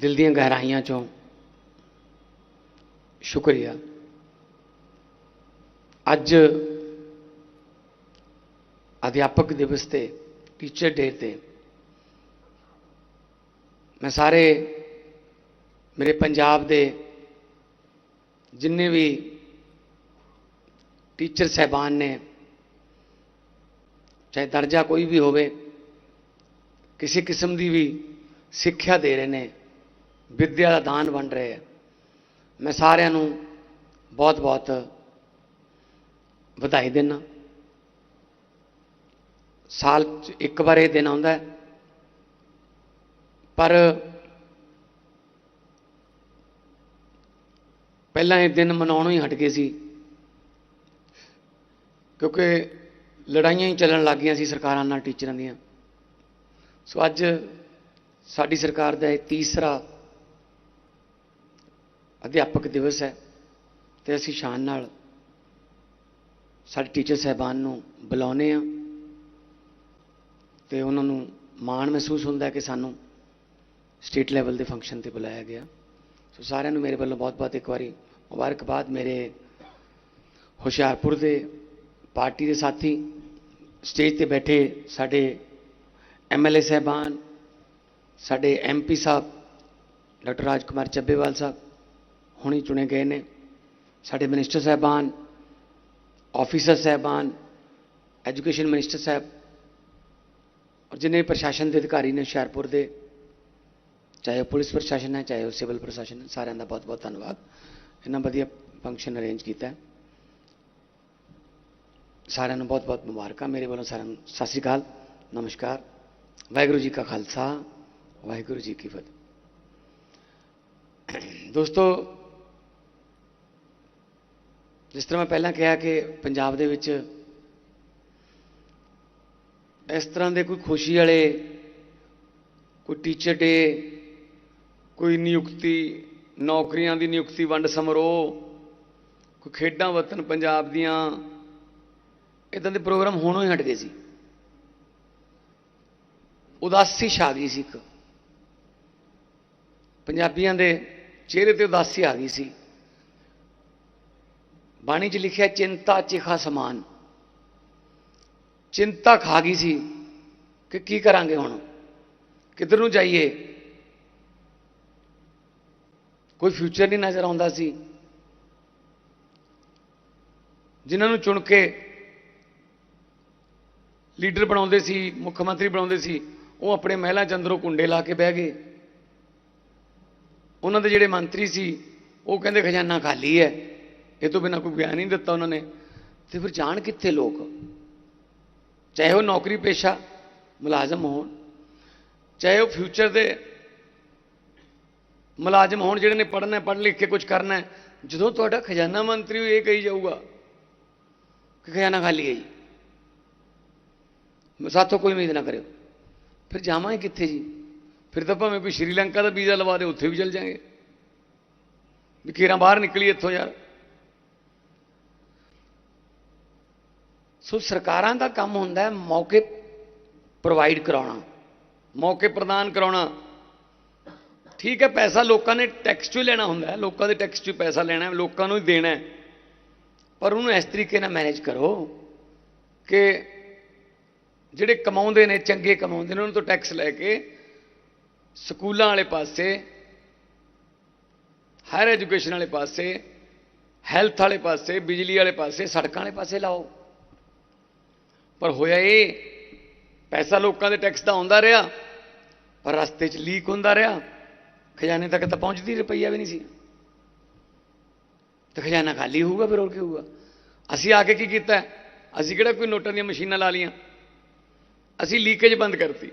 ਦਿਲ ਦੀਆਂ ਗਹਿਰਾਈਆਂ ਚੋਂ। ਸ਼ੁਕਰੀਆ। ਅੱਜ ਅਧਿਆਪਕ ਦਿਵਸ ਤੇ ਟੀਚਰ ਡੇ ਤੇ ਮੈਂ ਸਾਰੇ ਮੇਰੇ ਪੰਜਾਬ ਦੇ ਜਿੰਨੇ ਵੀ ਟੀਚਰ ਸਹਿਬਾਨ ਨੇ, ਚਾਹੇ ਦਰਜਾ ਕੋਈ ਵੀ ਹੋਵੇ, ਕਿਸੇ ਕਿਸਮ ਦੀ ਵੀ ਸਿੱਖਿਆ ਦੇ ਰਹੇ ਨੇ ਵਿੱਦਿਆ ਦਾ ਦਾਨ ਬਣ ਰਹੇ ਹੈ ਮੈਂ ਸਾਰਿਆਂ ਨੂੰ ਬਹੁਤ ਬਹੁਤ ਵਧਾਈ ਦਿੰਦਾ। ਸਾਲ 'ਚ ਇੱਕ ਵਾਰ ਇਹ ਦਿਨ ਆਉਂਦਾ ਹੈ। ਪਰ ਪਹਿਲਾਂ ਇਹ ਦਿਨ ਮਨਾਉਣੋਂ ਹੀ ਹਟ ਗਏ ਸੀ। ਕਿਉਂਕਿ ਲੜਾਈਆਂ ਹੀ ਚੱਲਣ ਲੱਗ ਗਈਆਂ ਸੀ ਸਰਕਾਰਾਂ ਨਾਲ, ਟੀਚਰਾਂ ਦੀਆਂ। ਸੋ ਅੱਜ ਸਾਡੀ ਸਰਕਾਰ ਦਾ ਇਹ ਤੀਸਰਾ ਅਧਿਆਪਕ ਦਿਵਸ ਹੈ ਤੇ ਅਸੀਂ ਸ਼ਾਨ ਨਾਲ ਸਾਡੇ ਟੀਚਰ ਸਹਿਬਾਨ ਨੂੰ ਬੁਲਾਉਨੇ ਆ ਤੇ ਉਹਨਾਂ ਨੂੰ ਮਾਣ ਮਹਿਸੂਸ ਹੁੰਦਾ ਕਿ ਸਾਨੂੰ ਸਟੇਟ ਲੈਵਲ ਦੇ ਫੰਕਸ਼ਨ ਤੇ ਬੁਲਾਇਆ ਗਿਆ। ਸੋ ਸਾਰਿਆਂ ਨੂੰ ਮੇਰੇ ਵੱਲੋਂ ਬਹੁਤ-ਬਹੁਤ ਇੱਕ ਵਾਰੀ ਮੁਬਾਰਕਬਾਦ। ਮੇਰੇ ਹੁਸ਼ਿਆਰਪੁਰ ਦੇ ਪਾਰਟੀ ਦੇ ਸਾਥੀ, ਸਟੇਜ ਤੇ ਬੈਠੇ ਸਾਡੇ ਐਮਐਲਏ ਸਹਿਬਾਨ, ਸਾਡੇ ਐਮਪੀ ਸਾਹਿਬ, ਡਾਕਟਰ ਰਾਜਕੁਮਾਰ ਚੱਬੇਵਾਲ ਸਾਹਿਬ ਹੁਣੀ ਚੁਣੇ ਗਏ ਨੇ ਸਾਡੇ ਮਿਨਿਸਟਰ ਸਹਿਬਾਨ ਆਫੀਸਰ ਸਹਿਬਾਨ ਐਜੂਕੇਸ਼ਨ ਮਿਨਿਸਟਰ ਸਾਹਿਬ ਔਰ ਜਿੰਨੇ ਪ੍ਰਸ਼ਾਸਨ ਦੇ ਅਧਿਕਾਰੀ ਨੇ ਹੁਸ਼ਿਆਰਪੁਰ ਦੇ ਚਾਹੇ ਉਹ ਪੁਲਿਸ ਪ੍ਰਸ਼ਾਸਨ ਹੈ ਚਾਹੇ ਉਹ ਸਿਵਲ ਪ੍ਰਸ਼ਾਸਨ ਹੈ ਸਾਰਿਆਂ ਦਾ ਬਹੁਤ ਬਹੁਤ ਧੰਨਵਾਦ ਇਹਨਾਂ ਵਧੀਆ ਫੰਕਸ਼ਨ ਅਰੇਂਜ ਕੀਤਾ ਹੈ। ਸਾਰਿਆਂ ਨੂੰ ਬਹੁਤ ਬਹੁਤ ਮੁਬਾਰਕਾਂ ਮੇਰੇ ਵੱਲੋਂ ਸਾਰਿਆਂ ਨੂੰ ਸਤਿ ਸ੍ਰੀ ਅਕਾਲ ਨਮਸਕਾਰ ਵਾਹਿਗੁਰੂ ਜੀ ਕਾ ਖਾਲਸਾ ਵਾਹਿਗੁਰੂ ਜੀ ਕੀ ਫਤਿਹ ਦੋਸਤੋ ਜਿਸ ਤਰ੍ਹਾਂ ਮੈਂ ਪਹਿਲਾਂ ਕਿਹਾ ਕਿ ਪੰਜਾਬ ਦੇ ਵਿੱਚ ਇਸ ਤਰ੍ਹਾਂ ਦੇ ਕੋਈ ਖੁਸ਼ੀ ਵਾਲੇ, ਕੋਈ ਟੀਚਰ ਡੇ ਕੋਈ ਨਿਯੁਕਤੀ, ਨੌਕਰੀਆਂ ਦੀ ਨਿਯੁਕਤੀ, ਵੰਡ ਸਮਾਰੋਹ, ਕੋਈ ਖੇਡਾਂ ਵਤਨ ਪੰਜਾਬ ਦੀਆਂ ਇਦਾਂ ਦੇ ਪ੍ਰੋਗਰਾਮ ਹੋਣੋਂ ਹੀ ਹਟ ਗਏ ਸੀ। ਉਦਾਸੀ ਛਾ ਗਈ ਸੀ ਇੱਕ। ਪੰਜਾਬੀਆਂ ਦੇ ਚਿਹਰੇ ਤੇ ਉਦਾਸੀ ਆ ਗਈ ਸੀ। ਬਾਣੀ 'ਚ ਲਿਖਿਆ ਚਿੰਤਾ ਚਿਖਾ ਸਮਾਨ। ਚਿੰਤਾ ਖਾ ਗਈ ਸੀ ਕਿ ਕੀ ਕਰਾਂਗੇ ਹੁਣ? ਕਿੱਧਰ ਨੂੰ ਜਾਈਏ? ਕੋਈ ਫਿਊਚਰ ਨਹੀਂ ਨਜ਼ਰ ਆਉਂਦਾ ਸੀ। ਜਿਨ੍ਹਾਂ ਨੂੰ ਚੁਣ ਕੇ ਲੀਡਰ ਬਣਾਉਂਦੇ ਸੀ, ਮੁੱਖ ਮੰਤਰੀ ਬਣਾਉਂਦੇ ਸੀ, ਉਹ ਆਪਣੇ ਮਹਿਲਾ ਚੰਦਰੋਂ ਕੁੰਡੇ ਲਾ ਕੇ ਬਹਿ ਗਏ। ਉਹਨਾਂ ਦੇ ਜਿਹੜੇ ਮੰਤਰੀ ਸੀ, ਉਹ ਕਹਿੰਦੇ ਖਜ਼ਾਨਾ ਖਾਲੀ ਹੈ। ਇਹ ਤੋਂ ਬਿਨਾ ਕੋਈ ਬਿਆਨ ਨਹੀਂ ਦਿੱਤਾ ਉਹਨਾਂ ਨੇ। ਤੇ ਫਿਰ ਜਾਣ ਕਿੱਥੇ ਲੋਕ? ਚਾਹੇ ਉਹ ਨੌਕਰੀ ਪੇਸ਼ਾ ਮੁਲਾਜ਼ਮ ਹੋਣ, ਚਾਹੇ ਉਹ ਫਿਊਚਰ ਦੇ ਮੁਲਾਜ਼ਮ ਹੋਣ ਜਿਹੜੇ ਨੇ ਪੜ੍ਹਨਾ ਪੜ੍ਹ ਲਿਖ ਕੇ ਕੁਝ ਕਰਨਾ ਹੈ। ਜਦੋਂ ਤੁਹਾਡਾ ਖਜ਼ਾਨਾ ਮੰਤਰੀ ਇਹ ਕਹੀ ਜਾਊਗਾ ਕਿ ਖਜ਼ਾਨਾ ਖਾਲੀ ਹੈ ਜੀ। ਸਾਥੋਂ ਕੋਈ ਉਮੀਦ ਨਾ ਕਰਿਓ। ਫਿਰ ਜਾਵਾਂਗੇ ਕਿੱਥੇ ਜੀ? ਫਿਰ ਤਾਂ ਭਾਵੇਂ ਕੋਈ ਸ਼੍ਰੀਲੰਕਾ ਦਾ ਵੀਜ਼ਾ ਲਵਾ ਦੇ, ਉੱਥੇ ਵੀ ਚਲ ਜਾਾਂਗੇ। ਵੀ ਕਿਰਾਂ ਬਾਹਰ ਨਿਕਲੀ ਇੱਥੋਂ ਯਾਰ। ਸੋ ਸਰਕਾਰਾਂ ਦਾ ਕੰਮ ਹੁੰਦਾ ਹੈ ਮੌਕੇ ਪ੍ਰੋਵਾਈਡ ਕਰਾਉਣਾ, ਮੌਕੇ ਪ੍ਰਦਾਨ ਕਰਾਉਣਾ। ਠੀਕ ਹੈ, ਪੈਸਾ ਲੋਕਾਂ ਨੇ ਟੈਕਸ ਚੋਂ ਹੀ ਲੈਣਾ ਹੁੰਦਾ ਹੈ, ਲੋਕਾਂ ਦੇ ਟੈਕਸ ਚੋਂ ਹੀ ਪੈਸਾ ਲੈਣਾ ਹੈ, ਲੋਕਾਂ ਨੂੰ ਹੀ ਦੇਣਾ ਹੈ। ਪਰ ਉਹਨੂੰ ਇਸ ਤਰੀਕੇ ਨਾਲ ਮੈਨੇਜ ਕਰੋ ਕਿ ਜਿਹੜੇ ਕਮਾਉਂਦੇ ਨੇ, ਚੰਗੇ ਕਮਾਉਂਦੇ ਨੇ, ਉਹਨਾਂ ਤੋਂ ਟੈਕਸ ਲੈ ਕੇ ਸਕੂਲਾਂ ਵਾਲੇ ਪਾਸੇ ਹਾਇਰ ਐਜੂਕੇਸ਼ਨ ਵਾਲੇ ਪਾਸੇ ਹੈਲਥ ਵਾਲੇ ਪਾਸੇ, ਬਿਜਲੀ ਵਾਲੇ ਪਾਸੇ, ਸੜਕਾਂ ਵਾਲੇ ਪਾਸੇ ਲਾਓ। ਪਰ ਹੋਇਆ ਇਹ, ਪੈਸਾ ਲੋਕਾਂ ਦੇ ਟੈਕਸ ਦਾ ਆਉਂਦਾ ਰਿਹਾ, ਪਰ ਰਸਤੇ 'ਚ ਲੀਕ ਹੁੰਦਾ ਰਿਹਾ, ਖਜ਼ਾਨੇ ਤੱਕ ਤਾਂ ਪਹੁੰਚਦੀ ਰੁਪਈਆ ਵੀ ਨਹੀਂ ਸੀ। ਤੇ ਖਜ਼ਾਨਾ ਖਾਲੀ ਹੋਊਗਾ ਫਿਰ ਹੋਰ ਕੀ ਹੋਊਗਾ? ਅਸੀਂ ਆ ਕੇ ਕੀ ਕੀਤਾ? ਅਸੀਂ ਕਿਹੜਾ ਕੋਈ ਨੋਟਾਂ ਦੀਆਂ ਮਸ਼ੀਨਾਂ ਲਾ ਲੀਆਂ ਅਸੀਂ ਲੀਕੇਜ ਬੰਦ ਕਰਤੀ।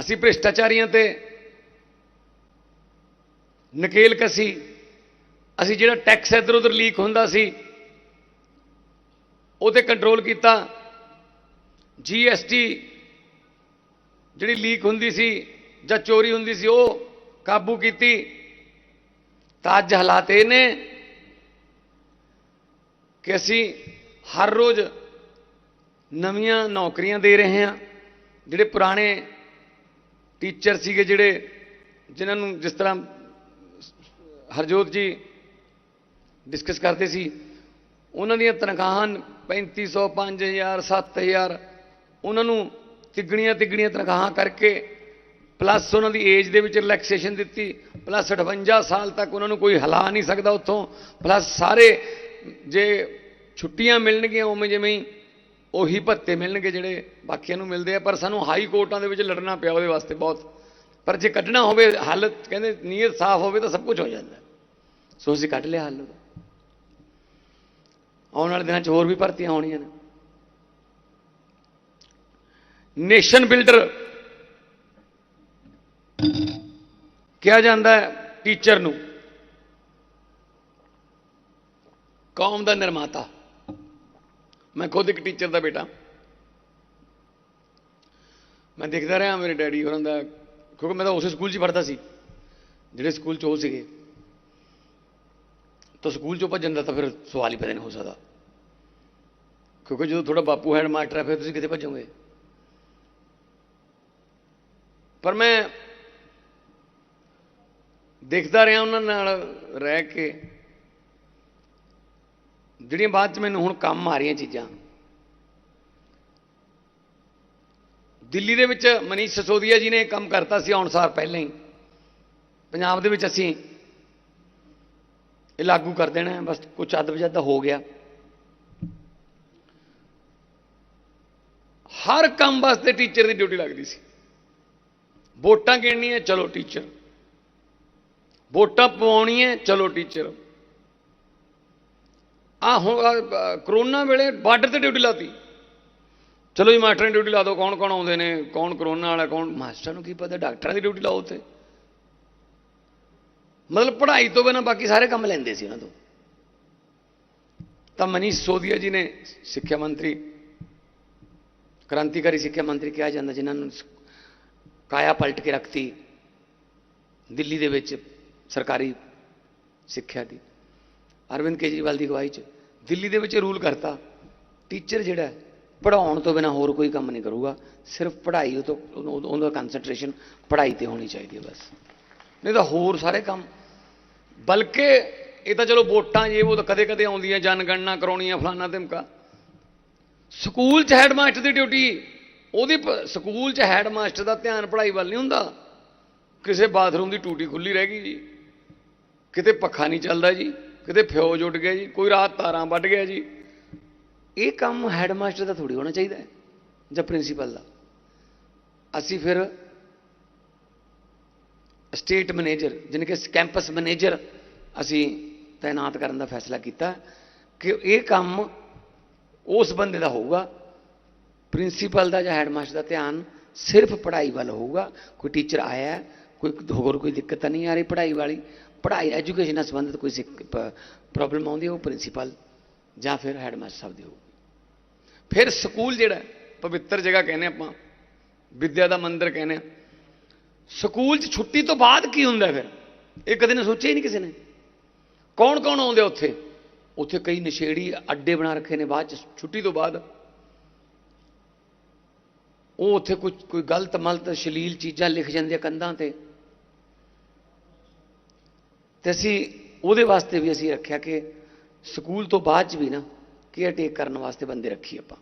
ਅਸੀਂ ਭ੍ਰਿਸ਼ਟਾਚਾਰੀਆਂ ਤੇ ਨਕੇਲ ਕਸੀ। ਅਸੀਂ ਜਿਹੜਾ ਟੈਕਸ ਇੱਧਰ ਉੱਧਰ ਲੀਕ ਹੁੰਦਾ ਸੀ ਉਹ ਤੇ ਕੰਟਰੋਲ ਕੀਤਾ ਜੀਐਸਟੀ ਜਿਹੜੀ ਲੀਕ ਹੁੰਦੀ ਸੀ ਜਾਂ ਚੋਰੀ ਹੁੰਦੀ ਸੀ, ਉਹ ਕਾਬੂ ਕੀਤੀ। ਤਾਂ ਅੱਜ ਹਾਲਾਤ ਇਹ ਨੇ ਕਿ ਅਸੀਂ ਹਰ ਰੋਜ਼ ਨਵੀਆਂ ਨੌਕਰੀਆਂ ਦੇ ਰਹੇ ਹਾਂ। ਜਿਹੜੇ ਪੁਰਾਣੇ ਟੀਚਰ ਸੀਗੇ, ਜਿਹੜੇ ਜਿਨ੍ਹਾਂ ਨੂੰ ਜਿਸ ਤਰ੍ਹਾਂ ਹਰਜੋਤ ਜੀ ਡਿਸਕਸ ਕਰਦੇ ਸੀ ਉਹਨਾਂ ਦੀਆਂ ਤਨਖਾਹਾਂ 3500 5000 7000 ਉਹਨਾਂ ਨੂੰ ਤਿੱਗਣੀਆਂ ਤਿੱਗਣੀਆਂ ਤਨਖਾਹਾਂ ਕਰਕੇ ਪਲੱਸ ਉਹਨਾਂ ਦੀ ਏਜ ਦੇ ਵਿੱਚ ਰਿਲੈਕਸੇਸ਼ਨ ਦਿੱਤੀ ਪਲੱਸ 58 ਸਾਲ ਤੱਕ ਉਹਨਾਂ ਨੂੰ ਕੋਈ ਹਿਲਾ ਨਹੀਂ ਸਕਦਾ ਉੱਥੋਂ ਪਲੱਸ ਸਾਰੇ ਜੇ ਛੁੱਟੀਆਂ ਮਿਲਣਗੀਆਂ ਉਵੇਂ ਜਿਵੇਂ ਹੀ, ਉਹੀ ਭੱਤੇ ਮਿਲਣਗੇ ਜਿਹੜੇ ਬਾਕੀਆਂ ਨੂੰ ਮਿਲਦੇ ਆ, ਪਰ ਸਾਨੂੰ ਹਾਈ ਕੋਰਟਾਂ ਦੇ ਵਿੱਚ ਲੜਨਾ ਪਿਆ ਉਹਦੇ ਵਾਸਤੇ ਬਹੁਤ। ਪਰ ਜੇ ਕੱਢਣਾ ਹੋਵੇ ਹਾਲਤ ਕਹਿੰਦੇ ਨੀਅਤ ਸਾਫ਼ ਹੋਵੇ ਤਾਂ ਸਭ ਕੁਝ ਹੋ ਜਾਂਦਾ। ਸੋ ਅਸੀਂ ਕੱਢ ਲਿਆ ਹੱਲ ਉਹਦਾ। ਆਉਣ ਵਾਲੇ ਦਿਨਾਂ 'ਚ ਹੋਰ ਵੀ ਭਰਤੀਆਂ ਹੋਣੀਆਂ ਨੇ। ਨੇਸ਼ਨ ਬਿਲਡਰ ਕਿਹਾ ਜਾਂਦਾ ਹੈ ਟੀਚਰ ਨੂੰ। ਕੌਮ ਦਾ ਨਿਰਮਾਤਾ। ਮੈਂ ਖੁਦ ਇੱਕ ਟੀਚਰ ਦਾ ਬੇਟਾ। ਮੈਂ ਦੇਖਦਾ ਰਿਹਾ, ਮੇਰੇ ਡੈਡੀ ਹੋਰਾਂ ਦਾ। ਕਿਉਂਕਿ ਮੈਂ ਤਾਂ ਉਸੇ ਸਕੂਲ 'ਚ ਪੜ੍ਹਦਾ ਸੀ, ਜਿਹੜੇ ਸਕੂਲ 'ਚ ਉਹ ਸੀਗੇ। ਤਾਂ ਸਕੂਲ 'ਚੋਂ ਭੱਜਣ ਦਾ ਤਾਂ ਫਿਰ ਸਵਾਲ ਹੀ ਪੈਦਾ ਨਹੀਂ ਹੋ ਸਕਦਾ। ਕਿਉਂਕਿ ਜਦੋਂ ਤੁਹਾਡਾ ਬਾਪੂ ਹੈਡ ਮਾਸਟਰ ਹੈ, ਫਿਰ ਤੁਸੀਂ ਕਿਤੇ ਭੱਜੋਗੇ? ਪਰ ਮੈਂ ਦੇਖਦਾ ਰਿਹਾ ਉਹਨਾਂ ਨਾਲ ਰਹਿ ਕੇ, ਜਿਹੜੀਆਂ ਬਾਅਦ ਚ ਮੈਨੂੰ ਹੁਣ ਕੰਮ ਆ ਰਹੀਆਂ ਚੀਜ਼ਾਂ। ਦਿੱਲੀ ਦੇ ਵਿੱਚ ਮਨੀਸ਼ ਸਸੋਦੀਆ ਜੀ ਨੇ ਕੰਮ ਕਰਤਾ ਸੀ ਆਉਣ ਸਾਰ ਪਹਿਲਾਂ ਹੀ। ਪੰਜਾਬ ਦੇ ਵਿੱਚ ਅਸੀਂ ਇਹ ਲਾਗੂ ਕਰ ਦੇਣਾ ਬਸ ਕੁਝ ਅੱਧ ਵਜੱਦ ਹੋ ਗਿਆ। ਹਰ ਕੰਮ ਵਾਸਤੇ ਟੀਚਰ ਦੀ ਡਿਊਟੀ ਲੱਗਦੀ ਸੀ। ਵੋਟਾਂ ਗਿਣਨੀਆਂ, ਚਲੋ ਟੀਚਰ ਵੋਟਾਂ ਪਵਾਉਣੀਆਂ, ਚਲੋ ਟੀਚਰ ਆ ਹੁਣ ਕਰੋਨਾ ਵੇਲੇ ਬਾਰਡਰ ਤੇ ਡਿਊਟੀ ਲਾਤੀ। ਚਲੋ ਜੀ, ਮਾਸਟਰਾਂ ਦੀ ਡਿਊਟੀ ਲਾ ਦਿਓ ਕੌਣ ਕੌਣ ਆਉਂਦੇ ਨੇ, ਕੌਣ ਕਰੋਨਾ ਵਾਲਾ, ਕੌਣ ਮਾਸਟਰ ਨੂੰ ਕੀ ਪਤਾ, ਡਾਕਟਰਾਂ ਦੀ ਡਿਊਟੀ ਲਾਓ ਉੱਥੇ। ਮਤਲਬ ਪੜ੍ਹਾਈ ਤੋਂ ਬਿਨਾਂ ਬਾਕੀ ਸਾਰੇ ਕੰਮ ਲੈਂਦੇ ਸੀ ਉਹਨਾਂ ਤੋਂ। ਤਾਂ ਮਨੀਸ਼ ਸੋਦੀਆ ਜੀ ਨੇ ਸਿੱਖਿਆ ਮੰਤਰੀ ਕ੍ਰਾਂਤੀਕਾਰੀ ਸਿੱਖਿਆ ਮੰਤਰੀ ਕਿਹਾ ਜਾਂਦਾ ਜਿਨ੍ਹਾਂ ਨੂੰ ਕਾਇਆ ਪਲਟ ਕੇ ਰੱਖਤੀ ਦਿੱਲੀ ਦੇ ਵਿੱਚ ਸਰਕਾਰੀ ਸਿੱਖਿਆ ਦੀ। ਅਰਵਿੰਦ ਕੇਜਰੀਵਾਲ ਦੀ ਅਗਵਾਈ 'ਚ ਦਿੱਲੀ ਦੇ ਵਿੱਚ ਰੂਲ ਕਰਤਾ ਟੀਚਰ ਜਿਹੜਾ ਹੈ, ਪੜ੍ਹਾਉਣ ਤੋਂ ਬਿਨਾ ਹੋਰ ਕੋਈ ਕੰਮ ਨਹੀਂ ਕਰੂਗਾ ਸਿਰਫ ਪੜ੍ਹਾਈ ਉਹ ਤੋਂ ਉਹਦਾ ਕਨਸੈਂਟਰੇਸ਼ਨ ਪੜ੍ਹਾਈ ਤੇ ਹੋਣੀ ਚਾਹੀਦੀ ਹੈ ਬਸ। ਨਹੀਂ ਤਾਂ ਹੋਰ ਸਾਰੇ ਕੰਮ ਬਲਕਿ ਇਹ ਤਾਂ ਚਲੋ ਵੋਟਾਂ ਜੇ, ਉਹ ਤਾਂ ਕਦੇ ਕਦੇ ਆਉਂਦੀਆਂ ਜਨਗਣਨਾ ਕਰਾਉਣੀਆਂ ਫਲਾਨਾ ਧਮਕਾ। ਸਕੂਲ 'ਚ ਹੈਡਮਾਸਟਰ ਦੀ ਡਿਊਟੀ, ਉਹਦੀ ਪ- ਸਕੂਲ 'ਚ ਹੈਡਮਾਸਟਰ ਦਾ ਧਿਆਨ ਪੜ੍ਹਾਈ ਵੱਲ ਨਹੀਂ ਹੁੰਦਾ। ਕਿਸੇ ਬਾਥਰੂਮ ਦੀ ਟੂਟੀ ਖੁੱਲੀ ਰਹਿ ਗਈ ਜੀ। ਕਿਤੇ ਪੱਖਾ ਨਹੀਂ ਚੱਲਦਾ ਜੀ, ਕਿਤੇ ਫਿਊਜ਼ ਉੱਡ ਗਿਆ ਜੀ, ਕੋਈ ਰਾਤ ਤਾਰਾਂ ਵੱਢ ਗਿਆ ਜੀ। ਇਹ ਕੰਮ ਹੈਡਮਾਸਟਰ ਦਾ ਥੋੜੀ ਹੋਣਾ ਚਾਹੀਦਾ ਹੈ, ਜਾਂ ਪ੍ਰਿੰਸੀਪਲ ਦਾ। ਅਸੀਂ ਫਿਰ ਸਟੇਟ ਮੈਨੇਜਰ ਜਿਹਨੇ ਕਿ ਕੈਂਪਸ ਮੈਨੇਜਰ ਅਸੀਂ ਤਾਇਨਾਤ ਕਰਨ ਦਾ ਫੈਸਲਾ ਕੀਤਾ ਕਿ ਇਹ ਕੰਮ ਉਸ ਬੰਦੇ ਦਾ ਹੋਊਗਾ ਪ੍ਰਿੰਸੀਪਲ ਦਾ ਜਾਂ ਹੈਡਮਾਸਟਰ ਦਾ ਧਿਆਨ ਸਿਰਫ ਪੜ੍ਹਾਈ ਵੱਲ ਹੋਊਗਾ। ਕੋਈ ਟੀਚਰ ਆਇਆ ਕੋਈ ਹੋਰ ਕੋਈ ਦਿੱਕਤ ਤਾਂ ਨਹੀਂ ਆ ਰਹੀ ਪੜ੍ਹਾਈ ਵਾਲੀ। ਪੜ੍ਹਾਈ ਐਜੂਕੇਸ਼ਨ ਨਾਲ ਸੰਬੰਧਿਤ ਕੋਈ ਪ੍ਰੋਬਲਮ ਆਉਂਦੀ ਉਹ ਪ੍ਰਿੰਸੀਪਲ ਜਾਂ ਫਿਰ ਹੈਡਮਾਸਟਰ ਸਾਹਿਬ ਦੀ ਹੋਊਗੀ। ਫਿਰ ਸਕੂਲ ਜਿਹੜਾ ਪਵਿੱਤਰ ਜਗ੍ਹਾ ਕਹਿੰਦੇ ਆਪਾਂ, ਵਿੱਦਿਆ ਦਾ ਮੰਦਿਰ ਕਹਿੰਦੇ ਆ। ਸਕੂਲ 'ਚ ਛੁੱਟੀ ਤੋਂ ਬਾਅਦ ਕੀ ਹੁੰਦਾ ਫਿਰ? ਇਹ ਕਦੇ ਨੇ ਸੋਚਿਆ ਹੀ ਨਹੀਂ ਕਿਸੇ ਨੇ? ਕੌਣ ਕੌਣ ਆਉਂਦੇ ਉੱਥੇ? ਉੱਥੇ ਕਈ ਨਸ਼ੇੜੀ ਅੱਡੇ ਬਣਾ ਰੱਖੇ ਨੇ ਬਾਅਦ ਚ, ਛੁੱਟੀ ਤੋਂ ਬਾਅਦ। ਉਹ ਉੱਥੇ ਕੁਝ ਕੋਈ ਗਲਤ ਮਲਤ ਸ਼ਲੀਲ ਚੀਜ਼ਾਂ ਲਿਖ ਜਾਂਦੇ ਕੰਧਾਂ ਤੇ। ਤੇ ਅਸੀਂ ਉਹਦੇ ਵਾਸਤੇ ਵੀ ਅਸੀਂ ਰੱਖਿਆ ਕਿ ਸਕੂਲ ਤੋਂ ਬਾਅਦ ਚ ਵੀ ਨਾ ਕੇਅਰ ਟੇਕ ਕਰਨ ਵਾਸਤੇ ਬੰਦੇ ਰੱਖੀ ਆਪਾਂ।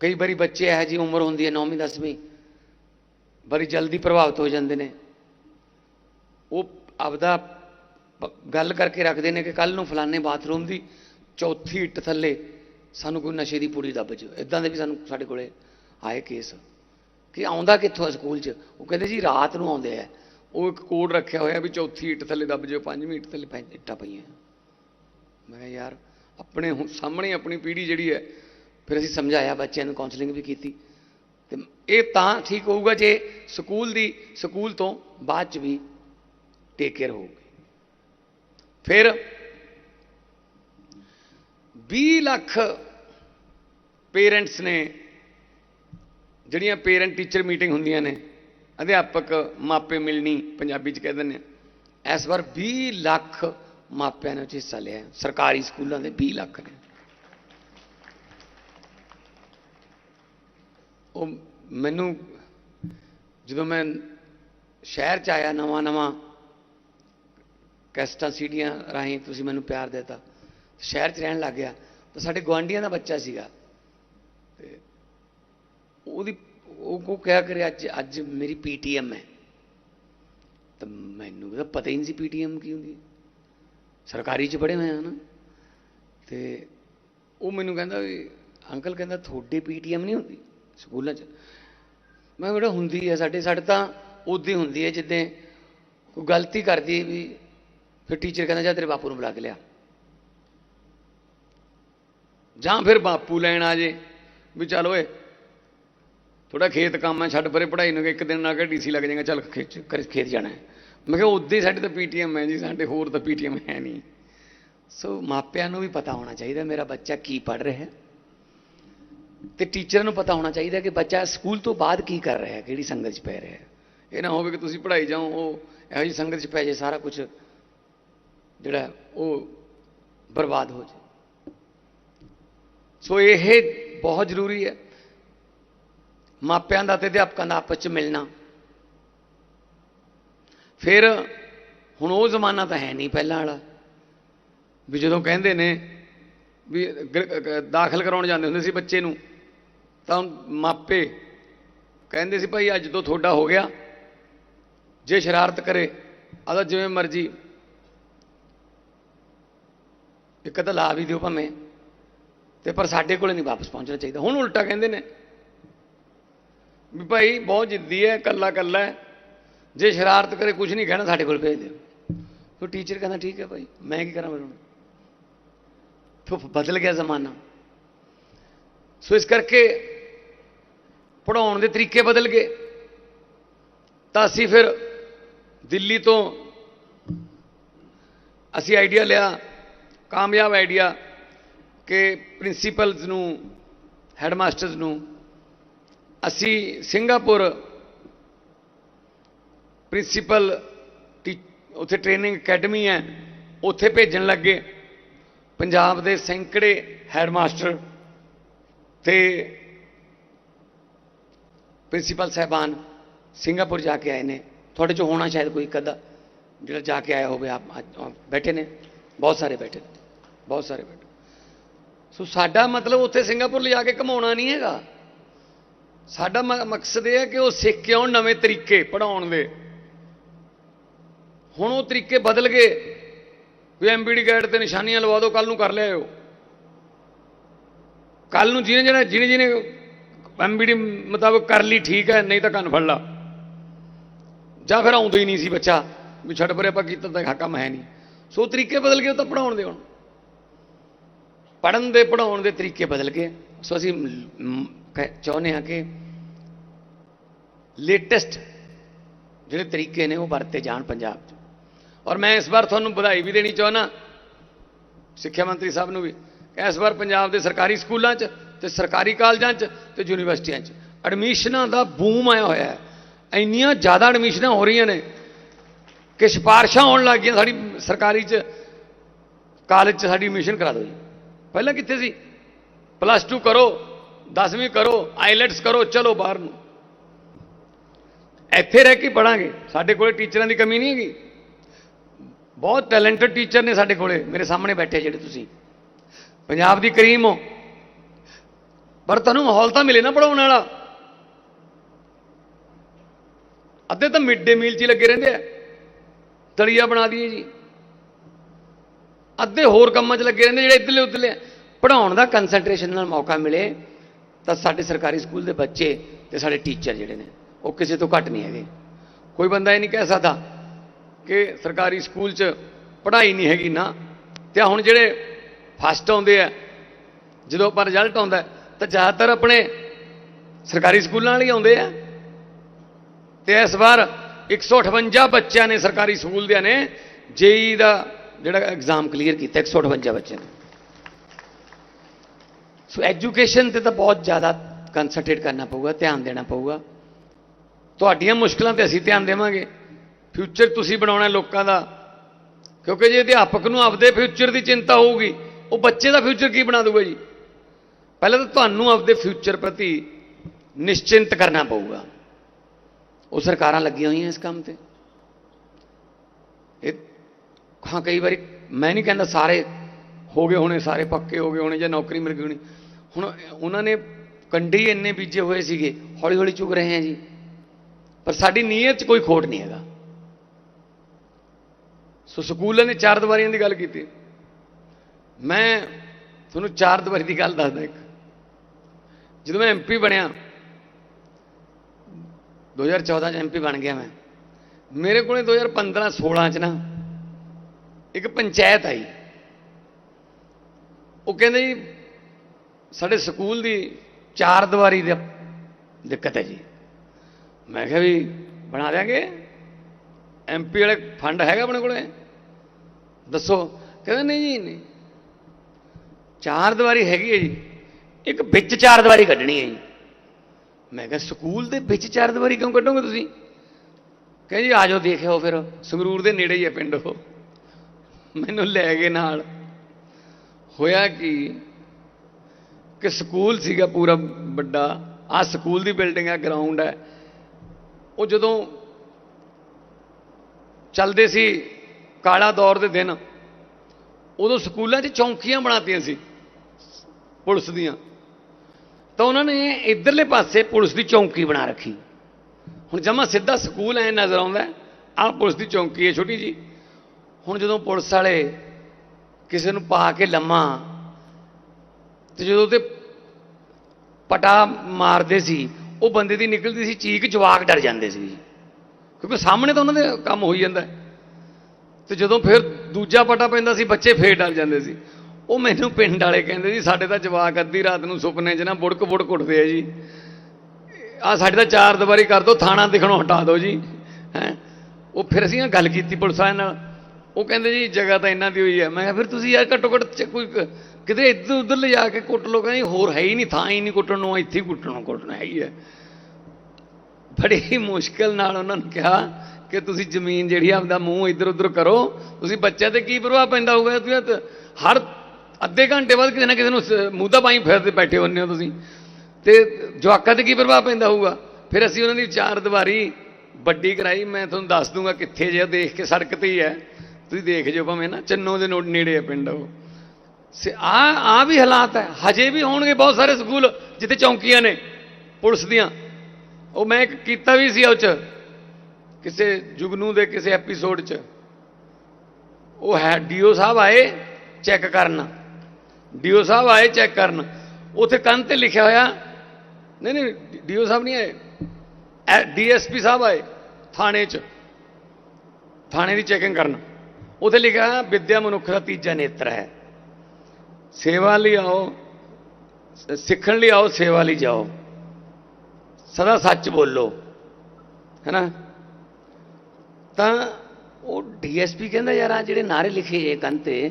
ਕਈ ਵਾਰੀ ਬੱਚੇ ਇਹੋ ਜਿਹੀ ਉਮਰ ਹੁੰਦੀ ਹੈ 9ਵੀਂ 10ਵੀਂ ਬੜੀ ਜਲਦੀ ਪ੍ਰਭਾਵਿਤ ਹੋ ਜਾਂਦੇ ਨੇ। ਉਹ ਆਪਦਾ ਗੱਲ ਕਰਕੇ ਰੱਖਦੇ ਨੇ ਕਿ ਕੱਲ ਨੂੰ ਫਲਾਣੇ ਬਾਥਰੂਮ ਦੀ ਚੌਥੀ ਇੱਟ ਥੱਲੇ ਸਾਨੂੰ ਕੋਈ ਨਸ਼ੇ ਦੀ ਪੂੜੀ ਦੱਬ ਜਾਓ ਇਦਾਂ ਦੇ ਵੀ ਸਾਨੂੰ ਸਾਡੇ ਕੋਲੇ ਆਏ ਕੇਸ ਕਿ ਆਉਂਦਾ ਕਿੱਥੋਂ ਆ ਸਕੂਲ 'ਚ? ਉਹ ਕਹਿੰਦੇ ਜੀ ਰਾਤ ਨੂੰ ਆਉਂਦੇ ਆ। ਉਹ ਇੱਕ ਕੋਡ ਰੱਖਿਆ ਹੋਇਆ ਵੀ ਚੌਥੀ ਇੱਟ ਥੱਲੇ ਦੱਬ ਜਾਓ, ਪੰਜਵੀਂ ਇੱਟ ਥੱਲੇ ਪੰਜ ਇੱਟਾਂ ਪਈਆਂ। ਮੈਂ ਕਿਹਾ ਯਾਰ, ਆਪਣੇ ਹੁਣ ਸਾਹਮਣੇ ਆਪਣੀ ਪੀੜ੍ਹੀ ਜਿਹੜੀ ਹੈ, ਫਿਰ ਅਸੀਂ ਸਮਝਾਇਆ ਬੱਚਿਆਂ ਨੂੰ ਕਾਉਂਸਲਿੰਗ ਵੀ ਕੀਤੀ। ਤੇ ਇਹ ਤਾਂ ਠੀਕ ਹੋਊਗਾ ਜੇ ਸਕੂਲ ਦੀ, ਸਕੂਲ ਤੋਂ ਬਾਅਦ ਚ ਵੀ ਟੇਕ ਕੇਅਰ ਹੋਊਗੀ। ਫਿਰ 20 ਲੱਖ ਪੇਰੈਂਟਸ ਨੇ, ਜਿਹੜੀਆਂ ਪੇਰੈਂਟ ਟੀਚਰ ਮੀਟਿੰਗ ਹੁੰਦੀਆਂ ਨੇ, ਅਧਿਆਪਕ ਮਾਪੇ ਮਿਲਣੀ ਪੰਜਾਬੀ ਚ ਕਹਿ ਦਿੰਦੇ ਆ, ਇਸ ਵਾਰ 20 ਲੱਖ ਮਾਪਿਆਂ ਨੇ ਉਹ 'ਚ ਹਿੱਸਾ ਲਿਆ। ਸਰਕਾਰੀ ਸਕੂਲਾਂ ਦੇ 20 ਲੱਖ ਨੇ। ਉਹ ਮੈਨੂੰ ਜਦੋਂ ਮੈਂ ਸ਼ਹਿਰ ਚ ਆਇਆ ਨਵਾਂ ਨਵਾਂ, ਕੈਸਟਾਂ ਸੀਡੀਆਂ ਰਾਹੀਂ ਤੁਸੀਂ ਮੈਨੂੰ ਪਿਆਰ ਦਿੱਤਾ, ਸ਼ਹਿਰ ਚ ਰਹਿਣ ਲੱਗ ਗਿਆ, ਤਾਂ ਸਾਡੇ ਗਵਾਂਢੀਆਂ ਦਾ ਬੱਚਾ ਸੀਗਾ। ਤੇ ਉਹਦੀ ਉਹ ਕੋ ਕਿਹਾ ਕਰੇ, ਅੱਜ ਅੱਜ ਮੇਰੀ ਪੀਟੀਐਮ ਹੈ। ਤਾਂ ਮੈਨੂੰ ਤਾਂ ਪਤਾ ਹੀ ਨਹੀਂ ਸੀ ਪੀਟੀਐਮ ਕੀ ਹੁੰਦੀ ਸਰਕਾਰੀ ਚ ਪੜ੍ਹੇ ਹੋਏ ਆ ਨਾ। ਤੇ ਉਹ ਮੈਨੂੰ ਕਹਿੰਦਾ ਵੀ, ਅੰਕਲ ਕਹਿੰਦਾ, ਤੁਹਾਡੇ ਪੀਟੀਐਮ ਨਹੀਂ ਹੁੰਦੀ। ਸਕੂਲਾਂ 'ਚ। ਮੈਂ ਕਿਹਾ ਬੇਟਾ ਹੁੰਦੀ ਹੈ ਸਾਡੇ ਸਾਡੇ ਤਾਂ ਉਦੋਂ ਹੀ ਹੁੰਦੀ ਹੈ ਜਿੱਦਾਂ ਕੋਈ ਗਲਤੀ ਕਰਦੀ ਵੀ ਫਿਰ ਟੀਚਰ ਕਹਿੰਦਾ, ਜਾ ਤੇਰੇ ਬਾਪੂ ਨੂੰ ਬੁਲਾ ਕੇ ਲਿਆ। ਜਾਂ ਫਿਰ ਬਾਪੂ ਲੈਣ ਆ ਜੇ, ਵੀ ਚੱਲ ਓਏ ਥੋੜਾ ਖੇਤ ਕੰਮ ਹੈ ਛੱਡ ਪਰੇ ਪੜਾਈ ਨੂੰ, ਇੱਕ ਦਿਨ ਨਾ ਕੇ ਡੀਸੀ ਲੱਗ ਜਾਏਗਾ, ਚੱਲ ਖੇਤ ਕਰ- ਖੇਤ ਜਾਣਾ ਹੈ। ਮੈਂ ਕਿਹਾ, ਉਦੋਂ ਹੀ ਸਾਡੇ ਤਾਂ ਪੀਟੀਐਮ ਹੈ ਜੀ, ਸਾਡੇ ਹੋਰ ਤਾਂ ਪੀਟੀਐਮ ਹੈ ਨਹੀਂ। ਸੋ ਮਾਪਿਆਂ ਨੂੰ ਵੀ ਪਤਾ ਹੋਣਾ ਚਾਹੀਦਾ, ਮੇਰਾ ਬੱਚਾ ਕੀ ਪੜ ਰਿਹਾ ਹੈ? ਤੇ ਟੀਚਰ ਨੂੰ ਪਤਾ ਹੋਣਾ ਚਾਹੀਦਾ ਕਿ ਬੱਚਾ ਸਕੂਲ ਤੋਂ ਬਾਅਦ ਕੀ ਕਰ ਰਿਹਾ ਹੈ, ਕਿਹੜੀ ਸੰਗਤ 'ਚ ਪੈ ਰਿਹਾ ਹੈ। ਇਹ ਨਾ ਹੋਵੇ ਕਿ ਤੁਸੀਂ ਪੜ੍ਹਾਈ ਜਾਓ, ਉਹ ਇਹੋ ਜਿਹੀ ਸੰਗਤ 'ਚ ਪੈ ਜੇ ਸਾਰਾ ਕੁਝ ਜਿਹੜਾ ਉਹ ਬਰਬਾਦ ਹੋ ਜਾਏ। ਸੋ ਇਹ ਬਹੁਤ ਜ਼ਰੂਰੀ ਹੈ। ਮਾਪਿਆਂ ਦਾ ਤੇ ਅਧਿਆਪਕਾਂ ਦਾ ਆਪਸ 'ਚ ਮਿਲਣਾ। ਫਿਰ ਹੁਣ ਉਹ ਜ਼ਮਾਨਾ ਤਾਂ ਹੈ ਨਹੀਂ ਪਹਿਲਾਂ ਵਾਲਾ, ਵੀ ਜਦੋਂ ਕਹਿੰਦੇ ਨੇ ਵੀ ਦਾਖਲ ਕਰਾਉਣ ਜਾਂਦੇ ਹੁੰਦੇ ਸੀ ਬੱਚੇ ਨੂੰ। ਤਾਂ ਮਾਪੇ ਕਹਿੰਦੇ ਸੀ, ਭਾਈ ਅੱਜ ਤੋਂ ਤੁਹਾਡਾ ਹੋ ਗਿਆ। ਜੇ ਸ਼ਰਾਰਤ ਕਰੇ ਆਦਾ ਜਿਵੇਂ ਮਰਜ਼ੀ ਇੱਕ ਤਾਂ ਲਾ ਵੀ ਦਿਓ ਭਾਵੇਂ। ਤੇ ਪਰ ਸਾਡੇ ਕੋਲੇ ਨਹੀਂ ਵਾਪਸ ਪਹੁੰਚਣਾ ਚਾਹੀਦਾ। ਹੁਣ ਉਲਟਾ ਕਹਿੰਦੇ ਨੇ ਵੀ ਭਾਈ ਬਹੁਤ ਜਿੱਦੀ ਹੈ ਕੱਲਾ ਕੱਲਾ ਹੈ ਜੇ ਸ਼ਰਾਰਤ ਕਰੇ ਕੁਝ ਨਹੀਂ ਕਹਿਣਾ ਸਾਡੇ ਕੋਲ, ਭੇਜ ਦਿਓ। ਉਹ ਟੀਚਰ ਕਹਿੰਦਾ, ਠੀਕ ਹੈ ਭਾਈ, ਮੈਂ ਕੀ ਕਰਾਂ ਫਿਰ ਹੁਣ? ਤੋਂ ਬਦਲ ਗਿਆ ਜ਼ਮਾਨਾ। ਸੋ ਇਸ ਕਰਕੇ ਪੜਾਉਣ ਦੇ ਤਰੀਕੇ ਬਦਲ ਗਏ। ਤਾਂ ਅਸੀਂ ਫਿਰ ਦਿੱਲੀ ਤੋਂ ਅਸੀਂ ਆਈਡੀਆ ਲਿਆ, ਕਾਮਯਾਬ ਆਈਡੀਆ ਕਿ ਪ੍ਰਿੰਸੀਪਲਸ ਨੂੰ ਹੈਡਮਾਸਟਰਸ ਨੂੰ ਅਸੀਂ ਸਿੰਗਾਪੁਰ ਪ੍ਰਿੰਸੀਪਲ ਉੱਥੇ ਟ੍ਰੇਨਿੰਗ ਅਕੈਡਮੀ ਹੈ, ਉੱਥੇ ਭੇਜਣ ਲੱਗੇ ਪੰਜਾਬ ਦੇ ਸੈਂਕੜੇ ਹੈਡਮਾਸਟਰ ਤੇ ਪ੍ਰਿੰਸੀਪਲ ਸਾਹਿਬਾਨ ਸਿੰਗਾਪੁਰ ਜਾ ਕੇ ਆਏ ਨੇ। ਤੁਹਾਡੇ ਚੋਂ ਹੋਣਾ ਸ਼ਾਇਦ ਕੋਈ ਕਦਾ ਜਿਹੜਾ ਜਾ ਕੇ ਆਇਆ ਹੋਵੇ, ਆਪ ਬੈਠੇ ਨੇ। ਬਹੁਤ ਸਾਰੇ ਬੈਠੇ ਨੇ। ਬਹੁਤ ਸਾਰੇ ਬੈਠੇ ਸੋ ਸਾਡਾ ਮਤਲਬ ਉੱਥੇ ਸਿੰਗਾਪੁਰ ਲਿਜਾ ਕੇ ਕਮਾਉਣਾ ਨਹੀਂ ਹੈਗਾ। ਸਾਡਾ ਮ- ਮਕਸਦ ਇਹ ਹੈ ਕਿ ਉਹ ਸਿੱਖ ਕੇ ਆਉਣ ਨਵੇਂ ਤਰੀਕੇ ਪੜਾਉਣ ਦੇ। ਹੁਣ ਉਹ ਤਰੀਕੇ ਬਦਲ ਗਏ। ਵੀ ਐਮਬੀਡੀ ਗਾਈਡ ਤੇ ਨਿਸ਼ਾਨੀਆਂ ਲਵਾ ਦਿਓ ਕੱਲ ਨੂੰ ਕਰ ਲਿਆਇਓ। ਕੱਲ ਨੂੰ ਜਿਹਨੇ ਜਿਹੜਾ ਜਿਹਨੇ ਜਿਹਨੇ ਐਮਬੀਡੀ ਮੁਤਾਬਕ ਕਰ ਲਈ, ਠੀਕ ਹੈ, ਨਹੀਂ ਤਾਂ ਕੰਨ ਫੜ ਲਾ। ਜਾਂ ਫਿਰ ਆਉਂਦਾ ਹੀ ਨਹੀਂ ਸੀ ਬੱਚਾ, ਵੀ ਛੱਡ ਪਰੇ ਆਪਾਂ ਕੀਤਾ ਤਾਂ ਕੰਮ ਹੈ ਨਹੀਂ। ਸੋ ਤਰੀਕੇ ਬਦਲ ਗਏ ਉਹ ਤਾਂ ਪੜਾਉਣ ਦੇ ਹੁਣ। ਪੜਨ ਦੇ ਪੜਾਉਣ ਦੇ ਤਰੀਕੇ ਬਦਲ ਗਏ। ਸੋ ਅਸੀਂ ਕਹਿ- ਚਾਹੁੰਦੇ ਹਾਂ ਕਿ ਲੇਟੈਸਟ ਜਿਹੜੇ ਤਰੀਕੇ ਨੇ ਉਹ ਵਰਤੇ ਜਾਣ ਪੰਜਾਬ 'ਚ। ਔਰ ਮੈਂ ਇਸ ਵਾਰ ਤੁਹਾਨੂੰ ਵਧਾਈ ਵੀ ਦੇਣੀ ਚਾਹੁੰਦਾ। ਸਿੱਖਿਆ ਮੰਤਰੀ ਸਾਹਿਬ ਨੂੰ ਵੀ। ਇਸ ਵਾਰ ਪੰਜਾਬ ਦੇ ਸਰਕਾਰੀ ਸਕੂਲਾਂ 'ਚ ਤੇ ਸਰਕਾਰੀ ਕਾਲਜਾਂ 'ਚ ਤੇ ਯੂਨੀਵਰਸਿਟੀਆਂ 'ਚ ਐਡਮਿਸ਼ਨਾਂ ਦਾ ਬੂਮ ਆਇਆ ਹੋਇਆ ਹੈ। ਇੰਨੀਆਂ ਜ਼ਿਆਦਾ ਐਡਮਿਸ਼ਨਾਂ ਹੋ ਰਹੀਆਂ ਨੇ ਕਿ ਸਿਫਾਰਸ਼ਾਂ ਆਉਣ ਲੱਗ ਗਈਆਂ। ਸਾਡੀ ਸਰਕਾਰੀ 'ਚ, ਕਾਲਜ 'ਚ ਸਾਡੀ ਐਡਮਿਸ਼ਨ ਕਰਾ ਦਿਓ ਜੀ। ਪਹਿਲਾਂ ਕਿੱਥੇ ਸੀ? ਪਲੱਸ 2 ਕਰੋ 10ਵੀਂ ਕਰੋ, ਆਈਲੈਟਸ ਕਰੋ, ਚਲੋ ਬਾਹਰ ਨੂੰ। ਇੱਥੇ ਰਹਿ ਕੇ ਪੜਾਂਗੇ ਸਾਡੇ ਕੋਲੇ ਟੀਚਰਾਂ ਦੀ ਕਮੀ ਨਹੀਂ ਹੈਗੀ। ਬਹੁਤ ਟੈਲੈਂਟਡ ਟੀਚਰ ਨੇ ਸਾਡੇ ਕੋਲੇ, ਮੇਰੇ ਸਾਹਮਣੇ ਬੈਠੇ ਜਿਹੜੇ ਤੁਸੀਂ। ਪੰਜਾਬ ਦੀ ਕਰੀਮ ਹੋ। ਪਰ ਤੁਹਾਨੂੰ ਮਾਹੌਲ ਤਾਂ ਮਿਲੇ ਨਾ ਪੜਾਉਣ ਵਾਲਾ। ਅੱਧੇ ਤਾਂ ਮਿਡ ਡੇ ਮੀਲ 'ਚ ਹੀ ਲੱਗੇ ਰਹਿੰਦੇ ਆ। ਤਲੀਆ ਬਣਾ ਦਈਏ ਜੀ। ਅੱਧੇ ਹੋਰ ਕੰਮਾਂ 'ਚ ਲੱਗੇ ਰਹਿੰਦੇ ਜਿਹੜੇ ਇੱਧਰਲੇ ਉੱਧਰਲੇ ਪੜਾਉਣ ਦਾ ਕਨਸੈਂਟਰੇਸ਼ਨ ਨਾਲ ਮੌਕਾ ਮਿਲੇ, ਤਾਂ ਸਾਡੇ ਸਰਕਾਰੀ ਸਕੂਲ ਦੇ ਬੱਚੇ ਤੇ ਸਾਡੇ ਟੀਚਰ ਜਿਹੜੇ ਨੇ, ਉਹ ਕਿਸੇ ਤੋਂ ਘੱਟ ਨਹੀਂ ਹੈਗੇ। ਕੋਈ ਬੰਦਾ ਇਹ ਨਹੀਂ ਕਹਿ ਸਕਦਾ ਕਿ ਸਰਕਾਰੀ ਸਕੂਲ 'ਚ ਪੜ੍ਹਾਈ ਨਹੀਂ ਹੈਗੀ ਨਾ। ਤੇ ਹੁਣ ਜਿਹੜੇ ਫਸਟ ਆਉਂਦੇ ਆ, ਜਦੋਂ ਆਪਾਂ ਰਿਜ਼ਲਟ ਆਉਂਦਾ, ਤਾਂ ਜ਼ਿਆਦਾਤਰ ਆਪਣੇ ਸਰਕਾਰੀ ਸਕੂਲਾਂ ਵਾਲੇ ਆਉਂਦੇ ਆ। ਤੇ ਇਸ ਵਾਰ 158 ਬੱਚਿਆਂ ਨੇ ਸਰਕਾਰੀ ਸਕੂਲ ਦਿਆਂ ਨੇ, ਜੇਈ ਦਾ ਜਿਹੜਾ ਐਗਜ਼ਾਮ ਕਲੀਅਰ ਕੀਤਾ 158 ਬੱਚਿਆਂ ਨੇ। ਸੋ ਐਜੂਕੇਸ਼ਨ ਤੇ ਤਾਂ ਬਹੁਤ ਜ਼ਿਆਦਾ ਕਨਸੈਂਟਰੇਟ ਕਰਨਾ ਪਊਗਾ, ਧਿਆਨ ਦੇਣਾ ਪਊਗਾ। ਤੁਹਾਡੀਆਂ ਮੁਸ਼ਕਲਾਂ ਤੇ ਅਸੀਂ ਧਿਆਨ ਦੇਵਾਂਗੇ। ਫਿਊਚਰ ਤੁਸੀਂ ਬਣਾਉਣਾ ਲੋਕਾਂ ਦਾ। ਕਿਉਂਕਿ ਜੇ ਅਧਿਆਪਕ ਨੂੰ ਆਪਦੇ ਫਿਊਚਰ ਦੀ ਚਿੰਤਾ ਹੋਊਗੀ, ਉਹ ਬੱਚੇ ਦਾ ਫਿਊਚਰ ਕੀ ਬਣਾ ਦੂਗਾ ਜੀ? ਪਹਿਲਾਂ ਤਾਂ ਤੁਹਾਨੂੰ ਆਪਦੇ ਫਿਊਚਰ ਪ੍ਰਤੀ ਨਿਸ਼ਚਿੰਤ ਕਰਨਾ ਪਊਗਾ। ਉਹ ਸਰਕਾਰਾਂ ਲੱਗੀਆਂ ਹੋਈਆਂ ਇਸ ਕੰਮ ਤੇ। ਇਹ ਹਾਂ, ਕਈ ਵਾਰੀ ਮੈਂ ਨਹੀਂ ਕਹਿੰਦਾ ਸਾਰੇ ਹੋ ਗਏ ਹੋਣੇ, ਸਾਰੇ ਪੱਕੇ ਹੋ ਗਏ ਹੋਣੇ ਜਾਂ ਨੌਕਰੀ ਮਿਲ ਗਈ ਹੋਣੀ। ਹੁਣ ਉਹਨਾਂ ਨੇ ਕੰਡੇ ਇੰਨੇ ਬੀਜੇ ਹੋਏ ਸੀਗੇ ਹੌਲੀ ਹੌਲੀ ਚੁਗ ਰਹੇ ਆ ਜੀ। ਪਰ ਸਾਡੀ ਨੀਅਤ 'ਚ ਕੋਈ ਖੋਟ ਨਹੀਂ ਹੈਗਾ। ਸੋ ਸਕੂਲਾਂ ਨੇ ਚਾਰ ਦੀਵਾਰੀਆਂ ਦੀ ਗੱਲ ਕੀਤੀ। ਮੈਂ ਤੁਹਾਨੂੰ ਚਾਰ ਦੀਵਾਰੀ ਦੀ ਗੱਲ ਦੱਸਦਾ ਇੱਕ। ਜਦੋਂ ਮੈਂ ਐਮਪੀ ਬਣਿਆ 2014 ਚ ਐਮਪੀ ਬਣ ਗਿਆ ਮੈਂ, ਮੇਰੇ ਕੋਲੇ 2015 16 ਚ ਨਾ ਇੱਕ ਪੰਚਾਇਤ ਆਈ। ਉਹ ਕਹਿੰਦੇ ਜੀ, ਸਾਡੇ ਸਕੂਲ ਦੀ ਚਾਰ ਦੀਵਾਰੀ ਦੀ ਦਿੱਕਤ ਹੈ ਜੀ। ਮੈਂ ਕਿਹਾ ਵੀ ਬਣਾ ਦਿਆਂਗੇ। ਐਮਪੀ ਵਾਲੇ ਫੰਡ ਹੈਗਾ ਆਪਣੇ ਕੋਲੇ। ਦੱਸੋ, ਕਹਿੰਦੇ ਨਹੀਂ ਜੀ, ਨਹੀਂ। ਚਾਰ ਦੀਵਾਰੀ ਹੈਗੀ ਹੈ ਜੀ। ਇੱਕ ਵਿੱਚ ਚਾਰ ਦੀਵਾਰੀ ਕੱਢਣੀ ਹੈ ਜੀ। ਮੈਂ ਕਿਹਾ, ਸਕੂਲ ਦੇ ਵਿੱਚ ਚਾਰ ਦੀਵਾਰੀ ਕਿਉਂ ਕੱਢੋਗੇ ਤੁਸੀਂ? ਕਹਿੰਦੇ ਜੀ ਆਜੋ ਦੇਖਿਓ ਫਿਰ। ਸੰਗਰੂਰ ਦੇ ਨੇੜੇ ਹੀ ਹੈ ਪਿੰਡ ਉਹ। ਮੈਨੂੰ ਲੈ ਗਏ ਨਾਲ। ਹੋਇਆ ਕੀ ਕਿ ਸਕੂਲ ਸੀਗਾ ਪੂਰਾ ਵੱਡਾ। ਆ ਸਕੂਲ ਦੀ ਬਿਲਡਿੰਗ ਹੈ ਗਰਾਊਂਡ ਹੈ। ਉਹ ਜਦੋਂ ਚੱਲਦੇ ਸੀ ਕਾਲਾ ਦੌਰ ਦੇ ਦਿਨ ਉਦੋਂ ਸਕੂਲਾਂ 'ਚ ਚੌਂਕੀਆਂ ਬਣਾਤੀਆਂ ਸੀ ਪੁਲਿਸ ਦੀਆਂ। ਤਾਂ ਉਹਨਾਂ ਨੇ ਇਧਰਲੇ ਪਾਸੇ ਪੁਲਿਸ ਦੀ ਚੌਂਕੀ ਬਣਾ ਰੱਖੀ। ਹੁਣ ਜਮਾ ਸਿੱਧਾ ਸਕੂਲ ਐ ਨਜ਼ਰ ਆਉਂਦਾ ਆਹ ਪੁਲਿਸ ਦੀ ਚੌਂਕੀ ਹੈ ਛੋਟੀ ਜੀ ਹੁਣ ਜਦੋਂ ਪੁਲਿਸ ਵਾਲੇ ਕਿਸੇ ਨੂੰ ਪਾ ਕੇ ਲੰਮਾ ਤੇ ਜਦੋਂ ਤੇ ਪਟਾ ਮਾਰਦੇ ਸੀ, ਉਹ ਬੰਦੇ ਦੀ ਨਿਕਲਦੀ ਸੀ ਚੀਕ, ਜਵਾਕ ਡਰ ਜਾਂਦੇ ਸੀ। ਕਿਉਂਕਿ ਸਾਹਮਣੇ ਤਾਂ ਉਹਨਾਂ ਦੇ ਕੰਮ ਹੋਈ ਜਾਂਦਾ ਹੈ। ਤੇ ਜਦੋਂ ਫਿਰ ਦੂਜਾ ਪਟਾ ਪੈਂਦਾ ਸੀ, ਬੱਚੇ ਫੇਰ ਡਰ ਜਾਂਦੇ ਸੀ। ਉਹ ਮੈਨੂੰ ਪਿੰਡ ਵਾਲੇ ਕਹਿੰਦੇ ਜੀ ਸਾਡੇ ਤਾਂ ਜਵਾਕ ਅੱਧੀ ਰਾਤ ਨੂੰ ਸੁਪਨੇ 'ਚ ਨਾ ਬੁੜਕ ਬੁੜਕ ਉੱਠਦੇ ਆ ਜੀ। ਆ ਸਾਡੇ ਤਾਂ ਚਾਰ ਦੀਵਾਰੀ ਕਰ ਦੋ, ਥਾਣਾ ਦਿਖਣੋਂ ਹਟਾ ਦਿਓ ਜੀ, ਹੈ। ਉਹ ਫਿਰ ਅਸੀਂ ਇਹ ਗੱਲ ਕੀਤੀ ਪੁਲਿਸ ਵਾਲਿਆਂ ਨਾਲ। ਉਹ ਕਹਿੰਦੇ ਜੀ, ਜਗ੍ਹਾ ਤਾਂ ਇਹਨਾਂ ਦੀ ਹੋਈ ਹੈ ਮੈਂ ਕਿਹਾ, ਫਿਰ ਤੁਸੀਂ ਯਾਰ ਘੱਟੋ ਘੱਟ ਕੋਈ ਕਿਤੇ ਇੱਧਰ ਉੱਧਰ ਲਿਜਾ ਕੇ ਕੁੱਟ ਲੋ ਕਹਿੰਦੇ ਹੋਰ ਹੈ ਹੀ ਨਹੀਂ, ਥਾਂ ਹੀ ਨਹੀਂ ਕੁੱਟਣ ਨੂੰ, ਇੱਥੇ ਹੀ ਕੁੱਟਣ ਨੂੰ, ਕੁੱਟਣਾ ਹੈ ਹੀ ਹੈ ਬੜੀ ਹੀ ਮੁਸ਼ਕਲ ਨਾਲ ਉਹਨਾਂ ਨੂੰ ਕਿਹਾ ਕਿ ਤੁਸੀਂ ਜ਼ਮੀਨ ਜਿਹੜੀ ਆਪਦਾ ਮੂੰਹ ਇੱਧਰ ਉੱਧਰ ਕਰੋ। ਤੁਸੀਂ ਬੱਚਿਆਂ ਤੇ ਕੀ ਪ੍ਰਭਾਵ ਪੈਂਦਾ ਹੋਊਗਾ? ਤੁਸੀਂ ਹਰ ਅੱਧੇ ਘੰਟੇ ਬਾਅਦ ਕਿਸੇ ਨਾ ਕਿਸੇ ਨੂੰ ਸ- ਮੂੰਹ ਤਾਂ ਪਾਈ ਫਿਰਦੇ ਬੈਠੇ ਹੁੰਦੇ ਹੋ ਤੁਸੀਂ। ਤੇ ਜਵਾਕਾਂ ਤੇ ਕੀ ਪ੍ਰਭਾਵ ਪੈਂਦਾ ਹੋਊਗਾ? ਫਿਰ ਅਸੀਂ ਉਹਨਾਂ ਦੀ ਚਾਰ ਦੀਵਾਰੀ ਵੱਡੀ ਕਰਾਈ। ਮੈਂ ਤੁਹਾਨੂੰ ਦੱਸ ਦੂੰਗਾ ਕਿੱਥੇ ਜੇ ਦੇਖ ਕੇ ਸੜਕ ਤੇ ਹੀ ਹੈ। ਤੁਸੀਂ ਦੇਖ ਜਿਓ ਭਾਵੇਂ ਨਾ, ਚੰਨੋ ਦੇ ਨੋ- ਨੇੜੇ ਹੈ ਪਿੰਡ ਉਹ। ਸੇ, ਆ ਆ ਵੀ ਹਾਲਾਤ ਹੈ। ਹਜੇ ਵੀ ਹੋਣਗੇ ਬਹੁਤ ਸਾਰੇ ਸਕੂਲ ਜਿੱਥੇ ਚੌਂਕੀਆਂ ਨੇ, ਪੁਲਿਸ ਦੀਆਂ। ਉਹ ਮੈਂ ਇੱਕ ਕੀਤਾ ਵੀ ਸੀ ਉਹ ਚ। ਕਿਸੇ ਜੁਗਨੂ ਦੇ ਕਿਸੇ ਐਪੀਸੋਡ ਚ। ਉਹ ਹੈ ਡੀਓ ਸਾਹਿਬ ਆਏ ਚੈੱਕ ਕਰਨ। ਡੀਓ ਸਾਹਿਬ ਆਏ ਚੈੱਕ ਕਰਨ। ਉੱਥੇ ਕੰਨ ਤੇ ਲਿਖਿਆ ਹੋਇਆ ਨਹੀਂ ਨਹੀਂ ਡੀਓ ਸਾਹਿਬ ਨਹੀਂ ਆਏ। ਡੀਐਸਪੀ ਸਾਹਿਬ ਆਏ ਥਾਣੇ 'ਚ। ਥਾਣੇ ਦੀ ਚੈਕਿੰਗ ਕਰਨ। ਉੱਥੇ ਲਿਖਿਆ ਹੋਇਆ, ਵਿਦਿਆ ਮਨੁੱਖ ਦਾ ਤੀਜਾ ਨੇਤਰ ਹੈ। ਸੇਵਾ ਲਈ ਆਓ ਸਿੱਖਣ ਲਈ ਆਓ ਸੇਵਾ ਲਈ ਜਾਓ। ਸਦਾ ਸੱਚ ਬੋਲੋ। ਹੈਨਾ ਤਾਂ ਉਹ ਡੀਐਸਪੀ ਕਹਿੰਦਾ ਯਾਰ ਆ ਜਿਹੜੇ ਨਾਰੇ ਲਿਖੇ ਜੇ ਕੰਨ ਤੇ,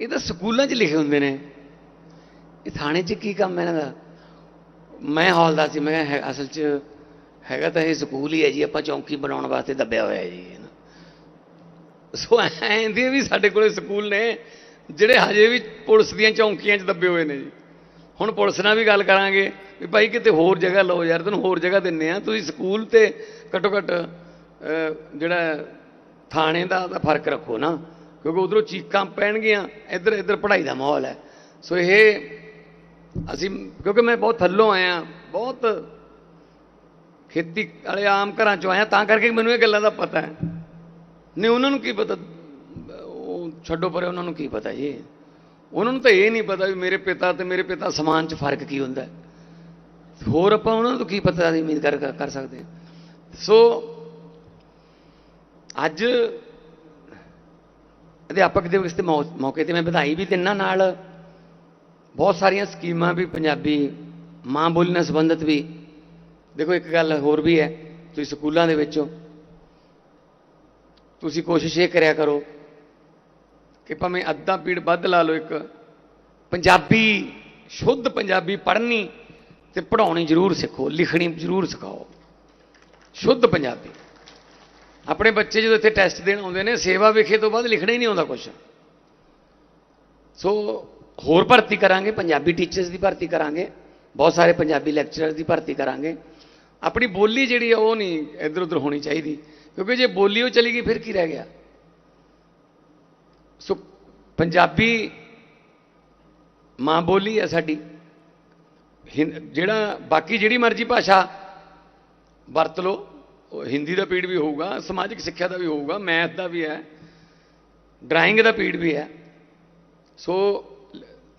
ਇਹ ਤਾਂ ਸਕੂਲਾਂ 'ਚ ਲਿਖੇ ਹੁੰਦੇ ਨੇ। ਇਹ ਥਾਣੇ 'ਚ ਕੀ ਕੰਮ ਹੈ ਇਹਨਾਂ ਦਾ? ਮੈਂ ਹੌਲਦਾਰ ਸੀ, ਮੈਂ ਕਿਹਾ ਹੈ- ਅਸਲ 'ਚ ਹੈਗਾ ਤਾਂ ਇਹ ਸਕੂਲ ਹੀ ਹੈ ਜੀ, ਆਪਾਂ ਚੌਂਕੀ ਬਣਾਉਣ ਵਾਸਤੇ ਦੱਬਿਆ ਹੋਇਆ ਹੈ ਜੀ ਸੋ ਐਂਦੇ ਵੀ ਸਾਡੇ ਕੋਲੇ ਸਕੂਲ ਨੇ, ਜਿਹੜੇ ਹਜੇ ਵੀ ਪੁਲਿਸ ਦੀਆਂ ਚੌਂਕੀਆਂ 'ਚ ਦੱਬੇ ਹੋਏ ਨੇ ਜੀ। ਹੁਣ ਪੁਲਿਸ ਨਾਲ ਵੀ ਗੱਲ ਕਰਾਂਗੇ, ਵੀ ਭਾਈ ਕਿਤੇ ਹੋਰ ਜਗ੍ਹਾ ਲਓ ਯਾਰ, ਤੈਨੂੰ ਹੋਰ ਜਗ੍ਹਾ ਦਿੰਨੇ ਆ। ਤੁਸੀਂ ਸਕੂਲ ਤੇ ਘੱਟੋ ਘੱਟ ਜਿਹੜਾ ਥਾਣੇ ਦਾ ਤਾਂ ਫ਼ਰਕ ਰੱਖੋ ਨਾ, ਕਿਉਂਕਿ ਉਧਰੋਂ ਚੀਕਾਂ ਪੈਣਗੀਆਂ, ਇੱਧਰ ਇੱਧਰ ਪੜ੍ਹਾਈ ਦਾ ਮਾਹੌਲ ਹੈ। ਸੋ ਇਹ ਅਸੀਂ ਕਿਉਂਕਿ ਮੈਂ ਬਹੁਤ ਥੱਲੋਂ ਆਇਆ, ਬਹੁਤ ਖੇਤੀ ਵਾਲੇ ਆਮ ਘਰਾਂ ਚੋਂ ਆਇਆ, ਤਾਂ ਕਰਕੇ ਮੈਨੂੰ ਇਹ ਗੱਲਾਂ ਦਾ ਪਤਾ ਹੈ। ਨਹੀਂ ਉਹਨਾਂ ਨੂੰ ਕੀ ਪਤਾ? ਉਹ ਛੱਡੋ ਪਰੇ, ਉਹਨਾਂ ਨੂੰ ਕੀ ਪਤਾ ਜੀ? ਉਹਨਾਂ ਨੂੰ ਤਾਂ ਇਹ ਨਹੀਂ ਪਤਾ ਵੀ ਮੇਰੇ ਪਿਤਾ ਤੇ ਮੇਰੇ ਪਿਤਾ ਸਮਾਨ 'ਚ ਫ਼ਰਕ ਕੀ ਹੁੰਦਾ ਹੋਰ ਆਪਾਂ ਉਹਨਾਂ ਨੂੰ ਕੀ ਪਤਾ ਦੀ ਉਮੀਦ ਕਰ ਕਰ ਸਕਦੇ ਸੋ ਅੱਜ ਅਧਿਆਪਕ ਦਿਵਸ ਦੇ ਮੌਕੇ ਤੇ ਮੈਂ ਵਧਾਈ ਵੀ ਦਿੰਨਾ ਨਾਲ। ਬਹੁਤ ਸਾਰੀਆਂ ਸਕੀਮਾਂ ਵੀ ਪੰਜਾਬੀ ਮਾਂ ਬੋਲੀ ਨਾਲ ਸੰਬੰਧਿਤ ਵੀ। ਦੇਖੋ, ਇੱਕ ਗੱਲ ਹੋਰ ਵੀ ਹੈ, ਤੁਸੀਂ ਸਕੂਲਾਂ ਦੇ ਵਿੱਚੋਂ। ਤੁਸੀਂ ਕੋਸ਼ਿਸ਼ ਇਹ ਕਰਿਆ ਕਰੋ ਕਿ ਭਾਵੇਂ ਅੱਧਾ ਪੀੜ ਵੱਧ ਲਾ ਲਓ ਇੱਕ। ਪੰਜਾਬੀ, ਸ਼ੁੱਧ ਪੰਜਾਬੀ ਪੜ੍ਹਨੀ ਤੇ ਪੜ੍ਹਾਉਣੀ ਜ਼ਰੂਰ ਸਿੱਖੋ, ਲਿਖਣੀ ਜ਼ਰੂਰ ਸਿਖਾਓ। ਸ਼ੁੱਧ ਪੰਜਾਬੀ। ਆਪਣੇ ਬੱਚੇ ਜਦੋਂ ਇੱਥੇ ਟੈਸਟ ਦੇਣ ਆਉਂਦੇ ਨੇ, ਸੇਵਾ ਵਿਖੇ ਤੋਂ ਬਾਅਦ ਲਿਖਣਾ ਹੀ ਨਹੀਂ ਆਉਂਦਾ ਕੁਝ ਸੋ ਹੋਰ ਭਰਤੀ ਕਰਾਂਗੇ, ਪੰਜਾਬੀ ਟੀਚਰਸ ਦੀ ਭਰਤੀ ਕਰਾਂਗੇ, ਬਹੁਤ ਸਾਰੇ ਪੰਜਾਬੀ ਲੈਕਚਰਰ ਦੀ ਭਰਤੀ ਕਰਾਂਗੇ। ਆਪਣੀ ਬੋਲੀ ਜਿਹੜੀ ਆ, ਉਹ ਨਹੀਂ ਇੱਧਰ ਉੱਧਰ ਹੋਣੀ ਚਾਹੀਦੀ, ਕਿਉਂਕਿ ਜੇ ਬੋਲੀ ਉਹ ਚਲੀ ਗਈ, ਫਿਰ ਕੀ ਰਹਿ ਗਿਆ? ਸੋ ਪੰਜਾਬੀ ਮਾਂ ਬੋਲੀ ਆ ਸਾਡੀ। ਹਿੰ- ਜਿਹੜਾ ਬਾਕੀ ਜਿਹੜੀ ਮਰਜ਼ੀ ਭਾਸ਼ਾ ਵਰਤ ਲਓ। ਹਿੰਦੀ ਦਾ ਪੀੜ ਵੀ ਹੋਊਗਾ, ਸਮਾਜਿਕ ਸਿੱਖਿਆ ਦਾ ਵੀ ਹੋਊਗਾ, ਮੈਥ ਦਾ ਵੀ ਹੈ, ਡਰਾਇੰਗ ਦਾ ਪੀੜ ਵੀ ਹੈ। ਸੋ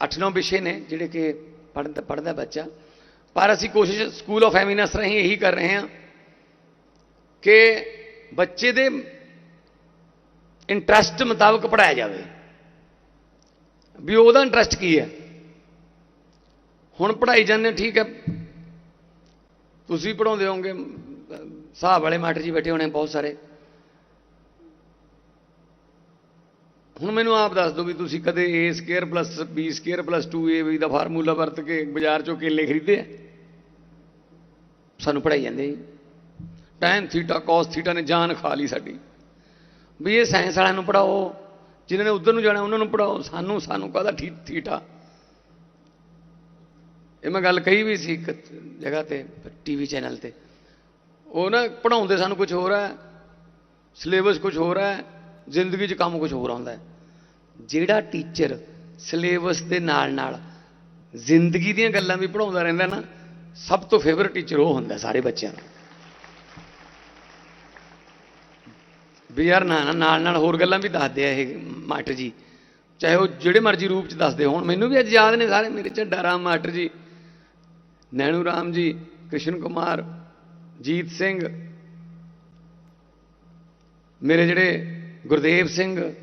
8-9 ਵਿਸ਼ੇ ਨੇ ਜਿਹੜੇ ਕਿ ਪੜ੍ਹਦਾ ਪੜ੍ਹਦਾ ਬੱਚਾ। ਪਰ ਅਸੀਂ ਕੋਸ਼ਿਸ਼ ਸਕੂਲ ਆਫ ਐਮਿਨੈਂਸ ਰਾਹੀਂ ਇਹੀ ਕਰ ਰਹੇ ਹਾਂ ਕਿ ਬੱਚੇ ਦੇ ਇੰਟਰਸਟ ਮੁਤਾਬਕ ਪੜਾਇਆ ਜਾਵੇ। ਵੀ ਉਹਦਾ ਇੰਟਰਸਟ ਕੀ ਹੈ? ਹੁਣ ਪੜਾਈ ਜਾਂਦੇ ਠੀਕ ਹੈ। ਤੁਸੀਂ ਪੜਾਉਂਦੇ ਹੋਗੇ ਹਿਸਾਬ ਵਾਲੇ ਮਾਸਟਰ ਜੀ ਬੈਠੇ ਹੋਣੇ ਬਹੁਤ ਸਾਰੇ। ਹੁਣ ਮੈਨੂੰ ਆਪ ਦੱਸ ਦਿਓ ਵੀ ਤੁਸੀਂ ਕਦੇ a square plus b square plus 2ab ਦਾ ਫਾਰਮੂਲਾ ਵਰਤ ਕੇ ਬਾਜ਼ਾਰ ਚੋਂ ਕੇਲੇ ਖਰੀਦੇ ਆ? ਸਾਨੂੰ ਪੜਾਈ ਜਾਂਦੇ ਜੀ। ਟਾਈਮ ਥੀਟਾ cos ਥੀਟਾ ਨੇ ਜਾਨ ਖਾ ਲਈ ਸਾਡੀ। ਵੀ ਇਹ ਸਾਇੰਸ ਵਾਲਿਆਂ ਨੂੰ ਪੜਾਓ ਜਿਨ੍ਹਾਂ ਨੇ ਉਧਰ ਨੂੰ ਜਾਣਾ ਉਹਨਾਂ ਨੂੰ ਪੜਾਓ ਸਾਨੂੰ ਸਾਨੂੰ ਕਾਹਦਾ ਠੀ ਥੀਟਾ ਇਹ ਮੈਂ ਗੱਲ ਕਹੀ ਵੀ ਸੀ ਇੱਕ ਜਗ੍ਹਾ ਤੇ ਟੀਵੀ ਚੈਨਲ ਤੇ। ਉਹ ਨਾ ਪੜਾਉਂਦੇ ਸਾਨੂੰ ਕੁਝ ਹੋਰ ਹੈ ਸਿਲੇਬਸ ਕੁਝ ਹੋਰ ਹੈ, ਜ਼ਿੰਦਗੀ 'ਚ ਕੰਮ ਕੁਝ ਹੋਰ ਆਉਂਦਾ ਜਿਹੜਾ ਟੀਚਰ ਸਿਲੇਬਸ ਦੇ ਨਾਲ ਨਾਲ ਜ਼ਿੰਦਗੀ ਦੀਆਂ ਗੱਲਾਂ ਵੀ ਪੜਾਉਂਦਾ ਰਹਿੰਦਾ ਨਾ, ਸਭ ਤੋਂ ਫੇਵਰਿਟ ਟੀਚਰ ਉਹ ਹੁੰਦਾ ਸਾਰੇ ਬੱਚਿਆਂ ਦਾ। ਵੀ ਯਾਰ ਨਾ ਨਾ, ਨਾਲ ਨਾਲ ਹੋਰ ਗੱਲਾਂ ਵੀ ਦੱਸਦੇ ਆ ਇਹ ਮਾਟਰ ਜੀ। ਚਾਹੇ ਉਹ ਜਿਹੜੇ ਮਰਜ਼ੀ ਰੂਪ ਚ ਦੱਸਦੇ ਹੋਣ, ਮੈਨੂੰ ਵੀ ਅੱਜ ਯਾਦ ਨੇ ਸਾਰੇ ਮੇਰੇ ਝੱਡਾ ਰਾਮ ਮਾਟਰ ਜੀ, ਨੈਣੂ ਰਾਮ ਜੀ, ਕ੍ਰਿਸ਼ਨ ਕੁਮਾਰ ਜੀਤ ਸਿੰਘ, ਮੇਰੇ ਜਿਹੜੇ ਗੁਰਦੇਵ ਸਿੰਘ,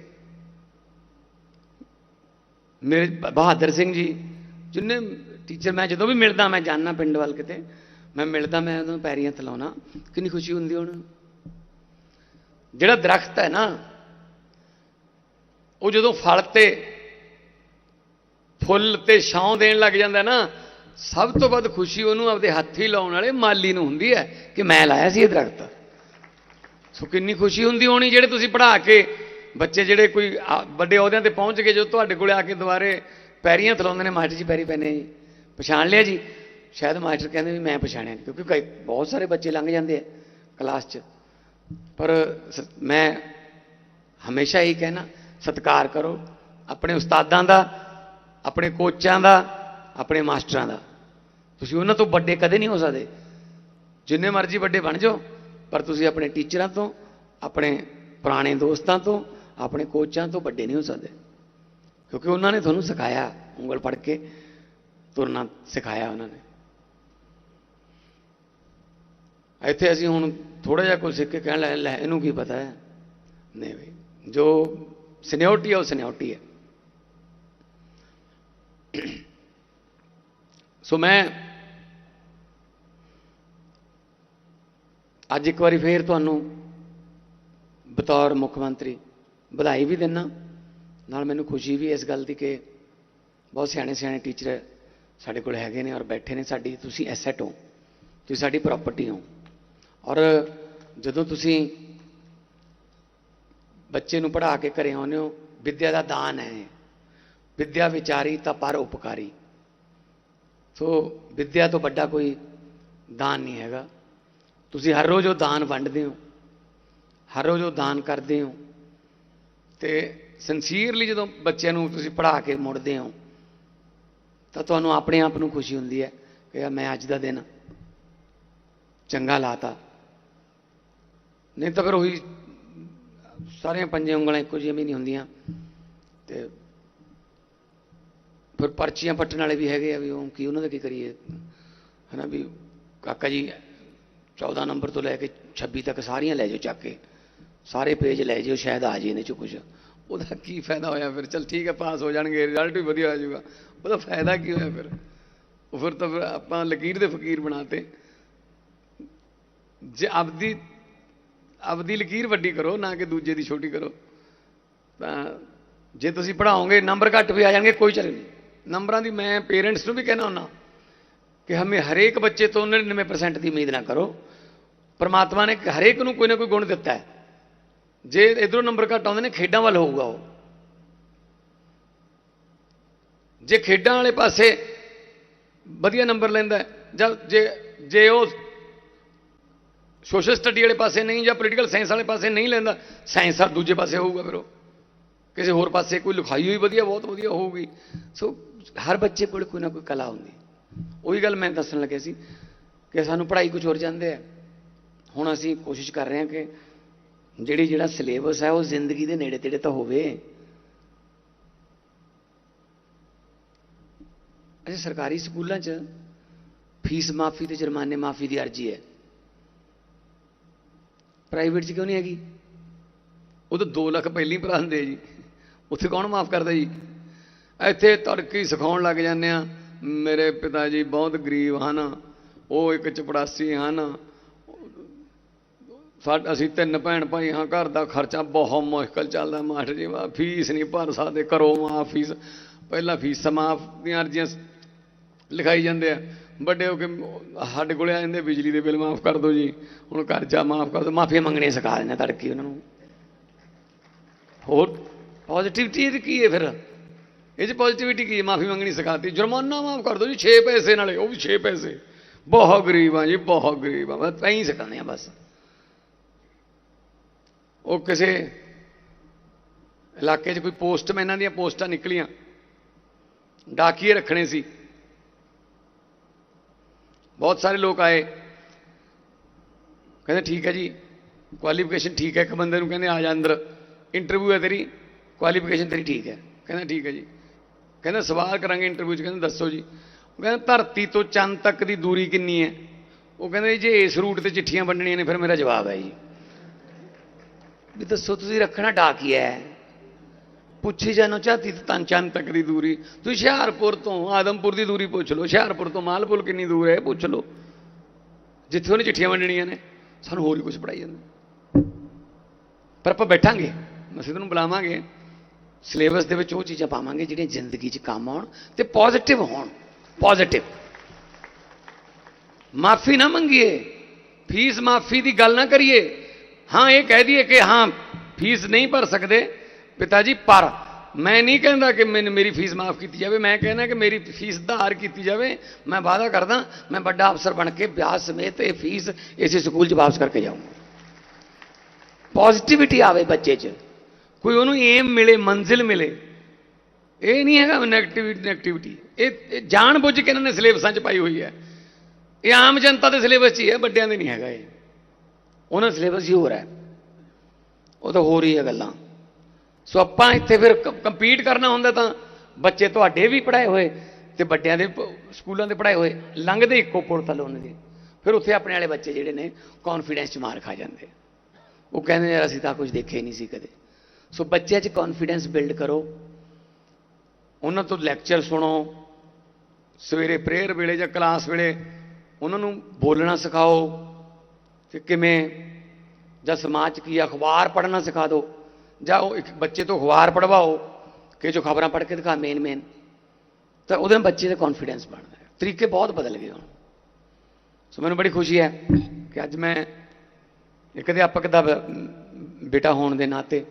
ਮੇਰੇ ਬਹਾਦਰ ਸਿੰਘ ਜੀ, ਜਿੰਨੇ ਟੀਚਰ ਮੈਂ ਜਦੋਂ ਵੀ ਮਿਲਦਾ, ਮੈਂ ਜਾਣਨਾ ਪਿੰਡ ਵੱਲ ਕਿਤੇ, ਮੈਂ ਮਿਲਦਾ, ਮੈਂ ਉਹਨਾਂ ਨੂੰ ਪੈਰੀਆਂ ਥਲਾਉਣਾ, ਕਿੰਨੀ ਖੁਸ਼ੀ ਹੁੰਦੀ ਉਹਨਾਂ ਨੂੰ। ਜਿਹੜਾ ਦਰਖਤ ਹੈ ਨਾ, ਉਹ ਜਦੋਂ ਫਲ ਤੇ, ਫੁੱਲ ਤੇ ਛਾਂ ਦੇਣ ਲੱਗ ਜਾਂਦਾ ਨਾ ਸਭ ਤੋਂ ਵੱਧ ਖੁਸ਼ੀ ਉਹਨੂੰ ਆਪਦੇ ਹੱਥੀ ਲਾਉਣ ਵਾਲੇ ਮਾਲੀ ਨੂੰ ਹੁੰਦੀ ਹੈ ਕਿ ਮੈਂ ਲਾਇਆ ਸੀ ਇਹ ਦਰਖਤ। ਸੋ ਕਿੰਨੀ ਖੁਸ਼ੀ ਹੁੰਦੀ ਹੋਣੀ ਜਿਹੜੇ ਤੁਸੀਂ ਪੜ੍ਹਾ ਕੇ ਬੱਚੇ ਜਿਹੜੇ ਕੋਈ ਆ- ਵੱਡੇ ਅਹੁਦਿਆਂ ਤੇ ਪਹੁੰਚ ਗਏ ਜੋ ਤੁਹਾਡੇ ਕੋਲੇ ਆ ਕੇ ਦੁਬਾਰੇ ਪੈਰੀਆਂ ਥਲਾਉਂਦੇ ਨੇ, ਮਾਸਟਰ ਜੀ ਪੈਰੀ ਪੈਨੇ ਜੀ ਪਛਾਣ ਲਿਆ ਜੀ? ਸ਼ਾਇਦ ਮਾਸਟਰ ਕਹਿੰਦੇ ਵੀ ਮੈਂ ਪਛਾਣਿਆ ਕਿਉਂਕਿ ਕਈ, ਬਹੁਤ ਸਾਰੇ ਬੱਚੇ ਲੰਘ ਜਾਂਦੇ ਆ ਕਲਾਸ 'ਚ। ਪਰ ਸ- ਮੈਂ ਹਮੇਸ਼ਾ ਹੀ ਕਹਿਣਾ, ਸਤਿਕਾਰ ਕਰੋ ਆਪਣੇ ਉਸਤਾਦਾਂ ਦਾ, ਆਪਣੇ ਕੋਚਾਂ ਦਾ, ਆਪਣੇ ਮਾਸਟਰਾਂ ਦਾ। ਤੁਸੀਂ ਉਹਨਾਂ ਤੋਂ ਵੱਡੇ ਕਦੇ ਨਹੀਂ ਹੋ ਸਕਦੇ। ਜਿੰਨੇ ਮਰਜ਼ੀ ਵੱਡੇ ਬਣ ਜਾਓ, ਪਰ ਤੁਸੀਂ ਆਪਣੇ ਟੀਚਰਾਂ ਤੋਂ, ਆਪਣੇ ਪੁਰਾਣੇ ਦੋਸਤਾਂ ਤੋਂ, ਆਪਣੇ ਕੋਚਾਂ ਤੋਂ ਵੱਡੇ ਨਹੀਂ ਹੋ ਸਕਦੇ। ਕਿਉਂਕਿ ਉਹਨਾਂ ਨੇ ਤੁਹਾਨੂੰ ਸਿਖਾਇਆ, ਉਂਗਲ ਫੜ ਕੇ ਤੁਰਨਾ ਸਿਖਾਇਆ ਉਹਨਾਂ ਨੇ। ਇੱਥੇ ਅਸੀਂ ਹੁਣ ਥੋੜਾ ਜਿਹਾ ਕੁਝ ਸਿੱਖ ਕੇ ਕਹਿਣ ਲੈ ਲੈ, ਇਹਨੂੰ ਕੀ ਪਤਾ ਹੈ? ਨਹੀਂ ਵੀ ਜੋ ਸਿਨਿਓਰਟੀ ਹੈ ਉਹ ਸਿਨਿਓਰਟੀ ਹੈ। ਸੋ ਮੈਂ ਅੱਜ ਇੱਕ ਵਾਰੀ ਫੇਰ ਤੁਹਾਨੂੰ ਬਤੌਰ ਮੁੱਖ ਮੰਤਰੀ ਵਧਾਈ ਵੀ ਦਿੰਨਾ। ਨਾਲ ਮੈਨੂੰ ਖੁਸ਼ੀ ਵੀ ਇਸ ਗੱਲ ਦੀ ਕਿ ਬਹੁਤ ਸਿਆਣੇ ਸਿਆਣੇ ਟੀਚਰ ਸਾਡੇ ਕੋਲ ਹੈਗੇ ਨੇ ਔਰ ਬੈਠੇ ਨੇ ਸਾਡੀ, ਤੁਸੀਂ ਐਸੈਟ ਹੋ, ਤੁਸੀਂ ਸਾਡੀ ਪ੍ਰਾਪਰਟੀ ਹੋ। ਔਰ ਜਦੋਂ ਤੁਸੀਂ ਬੱਚੇ ਨੂੰ ਪੜ੍ਹਾ ਕੇ ਘਰੇ ਆਉਂਦੇ ਹੋ, ਵਿੱਦਿਆ ਦਾ ਦਾਨ ਹੈ ਇਹ। ਵਿਦਿਆ ਵਿਚਾਰੀ ਤਾਂ ਪਰ ਉਪਕਾਰੀ। ਸੋ ਵਿੱਦਿਆ ਤੋਂ ਵੱਡਾ ਕੋਈ ਦਾਨ ਨਹੀਂ ਹੈਗਾ। ਤੁਸੀਂ ਹਰ ਰੋਜ਼ ਉਹ ਦਾਨ ਵੰਡਦੇ ਹੋ, ਹਰ ਰੋਜ਼ ਉਹ ਦਾਨ ਕਰਦੇ ਹੋ ਤੇ ਸਿੰਸੀਅਰਲੀ ਜਦੋਂ ਬੱਚਿਆਂ ਨੂੰ ਤੁਸੀਂ ਪੜ੍ਹਾ ਕੇ ਮੁੜਦੇ ਹੋ, ਤਾਂ ਤੁਹਾਨੂੰ ਆਪਣੇ ਆਪ ਨੂੰ ਖੁਸ਼ੀ ਹੁੰਦੀ ਹੈ ਕਿ ਯਾਰ ਮੈਂ ਅੱਜ ਦਾ ਦਿਨ ਚੰਗਾ ਲਾਤਾ। ਨਹੀਂ ਤਾਂ ਫਿਰ ਉਹੀ ਸਾਰੀਆਂ ਪੰਜੇ ਉਂਗਲਾਂ ਇੱਕੋ ਜਿਹੀਆਂ ਵੀ ਨਹੀਂ ਹੁੰਦੀਆਂ ਤੇ ਫਿਰ ਪਰਚੀਆਂ ਪੱਟਣ ਵਾਲੇ ਵੀ ਹੈਗੇ ਆ ਵੀ ਉਹ ਕੀ ਉਹਨਾਂ ਦਾ ਕੀ ਕਰੀਏ, ਹਨਾ ਵੀ ਕਾਕਾ ਜੀ 14 ਨੰਬਰ ਤੋਂ ਲੈ ਕੇ 26 ਤੱਕ ਸਾਰੀਆਂ ਲੈ ਜਾਓ ਚੱਕ ਕੇ। ਸਾਰੇ ਪੇਜ ਲੈ ਜਾਓ ਸ਼ਾਇਦ ਆ ਜੇ ਇਹਨੇ ਚ ਕੁਝ ਉਹਦਾ ਕੀ ਫਾਇਦਾ ਹੋਇਆ ਫਿਰ? ਚਲ ਠੀਕ ਹੈ ਪਾਸ ਹੋ ਜਾਣਗੇ ਰਿਜ਼ਲਟ ਵੀ ਵਧੀਆ ਆ ਜਾਊਗਾ। ਉਹਦਾ ਫਾਇਦਾ ਕੀ ਹੋਇਆ ਫਿਰ? ਉਹ ਫਿਰ ਤਾਂ ਫਿਰ ਆਪਾਂ ਲਕੀਰ ਦੇ ਫਕੀਰ ਬਣਾਤੇ। ਜੇ ਆਪਦੀ ਆਪਦੀ ਲਕੀਰ ਵੱਡੀ ਕਰੋ, ਨਾ ਕਿ ਦੂਜੇ ਦੀ ਛੋਟੀ ਕਰੋ। ਤਾਂ ਜੇ ਤੁਸੀਂ ਪੜਾਓਗੇ ਨੰਬਰ ਘੱਟ ਵੀ ਆ ਜਾਣਗੇ, ਕੋਈ ਚੱਲ ਨਹੀਂ। ਨੰਬਰਾਂ ਦੀ ਮੈਂ ਪੇਰੈਂਟਸ ਨੂੰ ਵੀ ਕਹਿਣਾ ਹੁੰਦਾ ਕਿ ਹਮੇ ਹਰੇਕ ਬੱਚੇ ਤੋਂ 99% ਦੀ ਉਮੀਦ ਨਾ ਕਰੋ। ਪਰਮਾਤਮਾ ਨੇ ਹਰੇਕ ਨੂੰ ਕੋਈ ਨਾ ਕੋਈ ਗੁਣ ਦਿੱਤਾ ਹੈ। ਜੇ ਇਧਰੋਂ ਨੰਬਰ ਘੱਟ ਆਉਂਦੇ ਨੇ, ਖੇਡਾਂ ਵੱਲ ਹੋਊਗਾ ਉਹ। ਜੇ ਖੇਡਾਂ ਵਾਲੇ ਪਾਸੇ ਵਧੀਆ ਨੰਬਰ ਲੈਂਦਾ ਜਾਂ ਜੇ ਜੇ ਉਹ ਸੋਸ਼ਲ ਸਟੱਡੀ ਵਾਲੇ ਪਾਸੇ ਨਹੀਂ, ਜਾਂ ਪੋਲੀਟੀਕਲ ਸਾਇੰਸ ਵਾਲੇ ਪਾਸੇ ਨਹੀਂ ਲੈਂਦਾ, ਸਾਇੰਸ ਆ ਦੂਜੇ ਪਾਸੇ ਹੋਊਗਾ ਫਿਰ ਉਹ। ਕਿਸੇ ਹੋਰ ਪਾਸੇ ਕੋਈ ਲਿਖਾਈ ਹੋਈ ਵਧੀਆ, ਬਹੁਤ ਵਧੀਆ ਹੋਊਗੀ। ਸੋ ਹਰ ਬੱਚੇ ਕੋਲ ਕੋਈ ਨਾ ਕੋਈ ਕਲਾ ਹੁੰਦੀ। ਉਹੀ ਗੱਲ ਮੈਂ ਦੱਸਣ ਲੱਗਿਆ ਸੀ ਕਿ ਸਾਨੂੰ ਪੜ੍ਹਾਈ ਕੁਝ ਹੋਰ ਜਾਂਦੇ ਆ। ਹੁਣ ਅਸੀਂ ਕੋਸ਼ਿਸ਼ ਕਰ ਰਹੇ ਹਾਂ ਕਿ ਜਿਹੜੀ ਜਿਹੜਾ ਸਿਲੇਬਸ ਹੈ ਉਹ ਜ਼ਿੰਦਗੀ ਦੇ ਨੇੜੇ ਤੇੜੇ ਤਾਂ ਹੋਵੇ। ਅੱਛਾ, ਸਰਕਾਰੀ ਸਕੂਲਾਂ 'ਚ ਫੀਸ ਮਾਫੀ ਤੇ ਜੁਰਮਾਨੇ ਮਾਫੀ ਦੀ ਅਰਜੀ ਹੈ। ਪ੍ਰਾਈਵੇਟ 'ਚ ਕਿਉਂ ਨਹੀਂ ਹੈਗੀ? ਉਹ ਤਾਂ 2 ਲੱਖ ਪਹਿਲਾਂ ਹੀ ਭਰਾ ਦਿੰਦੇ ਜੀ। ਉੱਥੇ ਕੌਣ ਮਾਫ ਕਰਦਾ ਜੀ? ਇੱਥੇ ਤੜਕੀ ਸਿਖਾਉਣ ਲੱਗ ਜਾਂਦੇ ਆ ਮੇਰੇ ਪਿਤਾ ਜੀ ਬਹੁਤ ਗਰੀਬ ਹਨ। ਉਹ ਇੱਕ ਚਪੜਾਸੀ ਹਨ। ਸਾਡ, ਅਸੀਂ ਤਿੰਨ ਭੈਣ ਭਾਈ ਹਾਂ, ਘਰ ਦਾ ਖਰਚਾ ਬਹੁਤ ਮੁਸ਼ਕਲ ਚੱਲਦਾ ਮਾਸਟਰ ਜੀ ਵਾ ਫੀਸ ਨਹੀਂ ਭਰ ਸਕਦੇ ਕਰੋ ਮਾਫ ਫੀਸ, ਪਹਿਲਾਂ ਫੀਸ ਮਾਫ ਦੀਆਂ ਅਰਜ਼ੀਆਂ ਲਿਖਾਈ ਜਾਂਦੇ ਆ, ਵੱਡੇ ਹੋ ਕੇ ਸਾਡੇ ਕੋਲੇ ਆ ਜਾਂਦੇ, ਬਿਜਲੀ ਦੇ ਬਿੱਲ ਮਾਫ ਕਰ ਦਿਓ ਜੀ, ਹੁਣ ਕਰਜ਼ਾ ਮਾਫ ਕਰ ਦਿਓ ਮਾਫੀ ਮੰਗਣੀ ਸਿਖਾ ਦਿੰਦੇ ਤੜਕੀ ਉਹਨਾਂ ਨੂੰ। ਹੋਰ ਪੋਜ਼ਿਟਿਵਿਟੀ ਇਹ ਕੀ ਹੈ ਫਿਰ? ਇਹ ਚ ਪੋਜ਼ਿਟਿਵਿਟੀ ਕੀ ਹੈ? ਮਾਫੀ ਮੰਗਣੀ ਸਿਖਾਤੀ, ਜੁਰਮਾਨਾ ਮਾਫ ਕਰ ਦਿਓ ਜੀ 6 ਪੈਸੇ ਨਾਲੇ, ਉਹ ਵੀ 6 ਪੈਸੇ। ਬਹੁਤ ਗਰੀਬ ਆ ਜੀ, ਬਹੁਤ ਗਰੀਬ ਆ ਬਸ ਐਂ ਸਿਖਾਉਂਦੇ ਆ ਬਸ। ਉਹ ਕਿਸੇ ਇਲਾਕੇ 'ਚ ਕੋਈ ਪੋਸਟਮੈਨਾਂ ਦੀਆਂ ਪੋਸਟਾਂ ਨਿਕਲੀਆਂ। ਡਾਕੀਏ ਰੱਖਣੇ ਸੀ। ਬਹੁਤ ਸਾਰੇ ਲੋਕ ਆਏ। ਕਹਿੰਦੇ, ਠੀਕ ਹੈ ਜੀ ਕੁਆਲੀਫਿਕੇਸ਼ਨ ਠੀਕ ਹੈ ਇੱਕ ਬੰਦੇ ਨੂੰ। ਕਹਿੰਦੇ, ਆ ਜਾ ਅੰਦਰ। ਇੰਟਰਵਿਊ ਹੈ ਤੇਰੀ ਕੁਆਲੀਫਿਕੇਸ਼ਨ ਤੇਰੀ ਠੀਕ ਹੈ। ਕਹਿੰਦਾ, ਠੀਕ ਹੈ ਜੀ। ਕਹਿੰਦਾ, ਸਵਾਲ ਕਰਾਂਗੇ ਇੰਟਰਵਿਊ 'ਚ। ਕਹਿੰਦਾ, ਦੱਸੋ ਜੀ। ਉਹ ਕਹਿੰਦਾ, ਧਰਤੀ ਤੋਂ ਚੰਦ ਤੱਕ ਦੀ ਦੂਰੀ ਕਿੰਨੀ ਹੈ? ਉਹ ਕਹਿੰਦੇ, ਜੀ ਜੇ ਇਸ ਰੂਟ ਤੇ ਚਿੱਠੀਆਂ ਵੰਡਣੀਆਂ ਨੇ, ਫਿਰ ਮੇਰਾ ਜਵਾਬ ਹੈ ਜੀ। ਵੀ ਦੱਸੋ ਤੁਸੀਂ ਰੱਖਣਾ ਡਾਕੀਆ ਹੈ? ਪੁੱਛੀ ਜਾਨੋ ਚਾਹਤੀ ਤਾਂ ਚੰਦ ਤੱਕ ਦੀ ਦੂਰੀ। ਤੁਸੀਂ ਹੁਸ਼ਿਆਰਪੁਰ ਤੋਂ ਆਦਮਪੁਰ ਦੀ ਦੂਰੀ ਪੁੱਛ ਲਓ। ਹੁਸ਼ਿਆਰਪੁਰ ਤੋਂ ਮਾਲਪੁਰ ਕਿੰਨੀ ਦੂਰ ਹੈ ਪੁੱਛ ਲਓ। ਜਿੱਥੇ ਉਹਨੇ ਚਿੱਠੀਆਂ ਵੰਡਣੀਆਂ ਨੇ, ਸਾਨੂੰ ਹੋਰ ਹੀ ਕੁਝ ਪੜਾਈ ਜਾਂਦਾ। ਪਰ ਆਪਾਂ ਬੈਠਾਂਗੇ, ਅਸੀਂ ਤੁਹਾਨੂੰ ਬੁਲਾਵਾਂਗੇ। ਸਿਲੇਬਸ ਦੇ ਵਿੱਚ ਉਹ ਚੀਜ਼ਾਂ ਪਾਵਾਂਗੇ ਜਿਹੜੀਆਂ ਜ਼ਿੰਦਗੀ 'ਚ ਕੰਮ ਆਉਣ ਤੇ ਪੋਜ਼ਿਟਿਵ ਹੋਣ। ਪੋਜ਼ਿਟਿਵ ਮਾਫੀ ਨਾ ਮੰਗੀਏ। ਫੀਸ ਮਾਫੀ ਦੀ ਗੱਲ ਨਾ ਕਰੀਏ। ਹਾਂ, ਇਹ ਕਹਿ ਦਈਏ ਕਿ ਹਾਂ, ਫੀਸ ਨਹੀਂ ਭਰ ਸਕਦੇ। ਪਿਤਾ ਜੀ ਪਰ ਮੈਂ ਨਹੀਂ ਕਹਿੰਦਾ ਕਿ ਮੈਨੂੰ ਮੇਰੀ ਫੀਸ ਮਾਫ ਕੀਤੀ ਜਾਵੇ। ਮੈਂ ਕਹਿੰਦਾ ਕਿ ਮੇਰੀ ਫੀਸ ਧਾਰ ਕੀਤੀ ਜਾਵੇ। ਮੈਂ ਵਾਅਦਾ ਕਰਦਾ, ਮੈਂ ਵੱਡਾ ਅਫਸਰ ਬਣ ਕੇ ਵਿਆਹ ਸਮੇਤ ਇਹ ਫੀਸ ਇਸੇ ਸਕੂਲ 'ਚ ਵਾਪਸ ਕਰਕੇ ਜਾਊਂਗਾ। ਪੋਜ਼ਿਟਿਵਿਟੀ ਆਵੇ ਬੱਚੇ 'ਚ। ਕੋਈ ਉਹਨੂੰ ਏਮ ਮਿਲੇ, ਮੰਜ਼ਿਲ ਮਿਲੇ। ਇਹ ਨਹੀਂ ਹੈਗਾ ਨੈਗੇਟਿਵਿਟੀ ਨੈਗੇਟਿਵਿਟੀ ਇਹ ਜਾਣ ਬੁੱਝ ਕੇ ਇਹਨਾਂ ਨੇ ਸਿਲੇਬਸਾਂ 'ਚ ਪਾਈ ਹੋਈ ਹੈ। ਇਹ ਆਮ ਜਨਤਾ ਦੇ ਸਿਲੇਬਸ 'ਚ ਹੀ ਹੈ, ਵੱਡਿਆਂ ਦੇ ਨਹੀਂ ਹੈਗਾ ਇਹ। ਉਹਨਾਂ ਸਿਲੇਬਸ ਹੀ ਹੋਰ ਹੈ। ਉਹ ਤਾਂ ਹੋਰ ਹੀ ਹੈ ਗੱਲਾਂ। ਸੋ ਆਪਾਂ ਇੱਥੇ ਫਿਰ ਕੰਪੀਟ ਕਰਨਾ ਹੁੰਦਾ ਤਾਂ ਬੱਚੇ ਤੁਹਾਡੇ ਵੀ ਪੜਾਏ ਹੋਏ ਤੇ ਵੱਡਿਆਂ ਦੇ ਸਕੂਲਾਂ ਦੇ ਪੜਾਏ ਹੋਏ, ਲੰਘਦੇ ਇੱਕੋ ਪੁਲ ਥੱਲੇ ਉਹਨਾਂ ਦੇ। ਫਿਰ ਉੱਥੇ ਆਪਣੇ ਵਾਲੇ ਬੱਚੇ ਜਿਹੜੇ ਨੇ ਕੌਨਫੀਡੈਂਸ 'ਚ ਮਾਰ ਖਾ ਜਾਂਦੇ। ਉਹ ਕਹਿੰਦੇ ਯਾਰ ਅਸੀਂ ਤਾਂ ਕੁਝ ਦੇਖਿਆ ਹੀ ਨਹੀਂ ਸੀ ਕਦੇ। ਸੋ ਬੱਚਿਆਂ 'ਚ ਕੌਨਫੀਡੈਂਸ ਬਿਲਡ ਕਰੋ। ਉਹਨਾਂ ਤੋਂ ਲੈਕਚਰ ਸੁਣੋ। ਸਵੇਰੇ ਪ੍ਰੇਅਰ ਵੇਲੇ ਜਾਂ ਕਲਾਸ ਵੇਲੇ ਉਹਨਾਂ ਨੂੰ ਬੋਲਣਾ ਸਿਖਾਓ। ਕਿ ਕਿਵੇਂ ਜਾਂ ਸਮਾਜ 'ਚ ਕੀ ਆ, ਅਖਬਾਰ ਪੜ੍ਹਨਾ ਸਿਖਾ ਦਿਓ ਜਾਂ ਉਹ ਇੱਕ ਬੱਚੇ ਤੋਂ ਅਖਬਾਰ ਪੜਵਾਓ ਕਿ ਜੋ ਖਬਰਾਂ ਪੜ੍ਹ ਕੇ ਦਿਖਾ ਮੇਨ ਮੇਨ ਤਾਂ ਉਹਦੇ ਨਾਲ ਬੱਚੇ ਦਾ ਕੌਨਫੀਡੈਂਸ ਬਣਦਾ ਹੈ ਤਰੀਕੇ ਬਹੁਤ ਬਦਲ ਗਏ ਹੁਣ ਸੋ ਮੈਨੂੰ ਬੜੀ ਖੁਸ਼ੀ ਹੈ ਕਿ ਅੱਜ ਮੈਂ ਇੱਕ ਅਧਿਆਪਕ ਦਾ ਬ- ਬੇਟਾ ਹੋਣ ਦੇ ਨਾਤੇ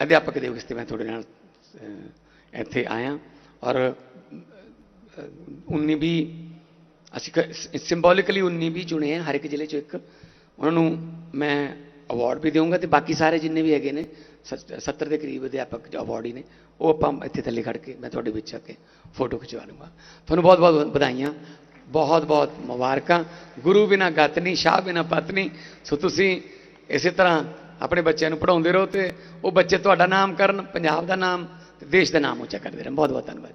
ਅਧਿਆਪਕ ਦੇ ਵਾਸਤੇ ਮੈਂ ਤੁਹਾਡੇ ਨਾਲ ਅਹ, ਇੱਥੇ ਆਇਆ ਔਰ 19 ਵੀ ਅਸੀਂ ਸਿੰਬੋਲਿਕਲੀ 19 ਵੀ ਚੁਣੇ ਆ, ਹਰ ਇੱਕ ਜ਼ਿਲ੍ਹੇ ਚੋਂ ਇੱਕ। ਉਹਨਾਂ ਨੂੰ ਮੈਂ ਅਵਾਰਡ ਵੀ ਦੇਵਾਂਗਾ ਤੇ ਬਾਕੀ ਸਾਰੇ ਜਿੰਨੇ ਵੀ ਹੈਗੇ ਨੇ 70 ਦੇ ਕਰੀਬ ਅਧਿਆਪਕ ਜੋ ਅਵਾਰਡ ਹੀ ਨੇ, ਉਹ ਆਪਾਂ ਇੱਥੇ ਥੱਲੇ ਖੜ ਕੇ, ਮੈਂ ਤੁਹਾਡੇ ਵਿੱਚ ਆ ਕੇ ਫੋਟੋ ਖਿਚਵਾ ਲੂੰਗਾ। ਤੁਹਾਨੂੰ ਬਹੁਤ ਬਹੁਤ ਵਧਾਈਆਂ। ਬਹੁਤ ਬਹੁਤ ਮੁਬਾਰਕਾਂ। ਗੁਰੂ ਬਿਨਾ ਗਤ ਨਹੀਂ, ਸ਼ਾਹ ਬਿਨਾ ਪਤ ਨਹੀਂ। ਸੋ ਤੁਸੀਂ ਇਸੇ ਤਰ੍ਹਾਂ ਆਪਣੇ ਬੱਚਿਆਂ ਨੂੰ ਪੜਾਉਂਦੇ ਰਹੋ ਤੇ ਉਹ ਬੱਚੇ ਤੁਹਾਡਾ ਨਾਮ ਕਰਨ, ਪੰਜਾਬ ਦਾ ਨਾਮ ਤੇ ਦੇਸ਼ ਦਾ ਨਾਮ ਉੱਚਾ ਕਰਦੇ ਰਹਿਣ। ਬਹੁਤ ਬਹੁਤ ਧੰਨਵਾਦ।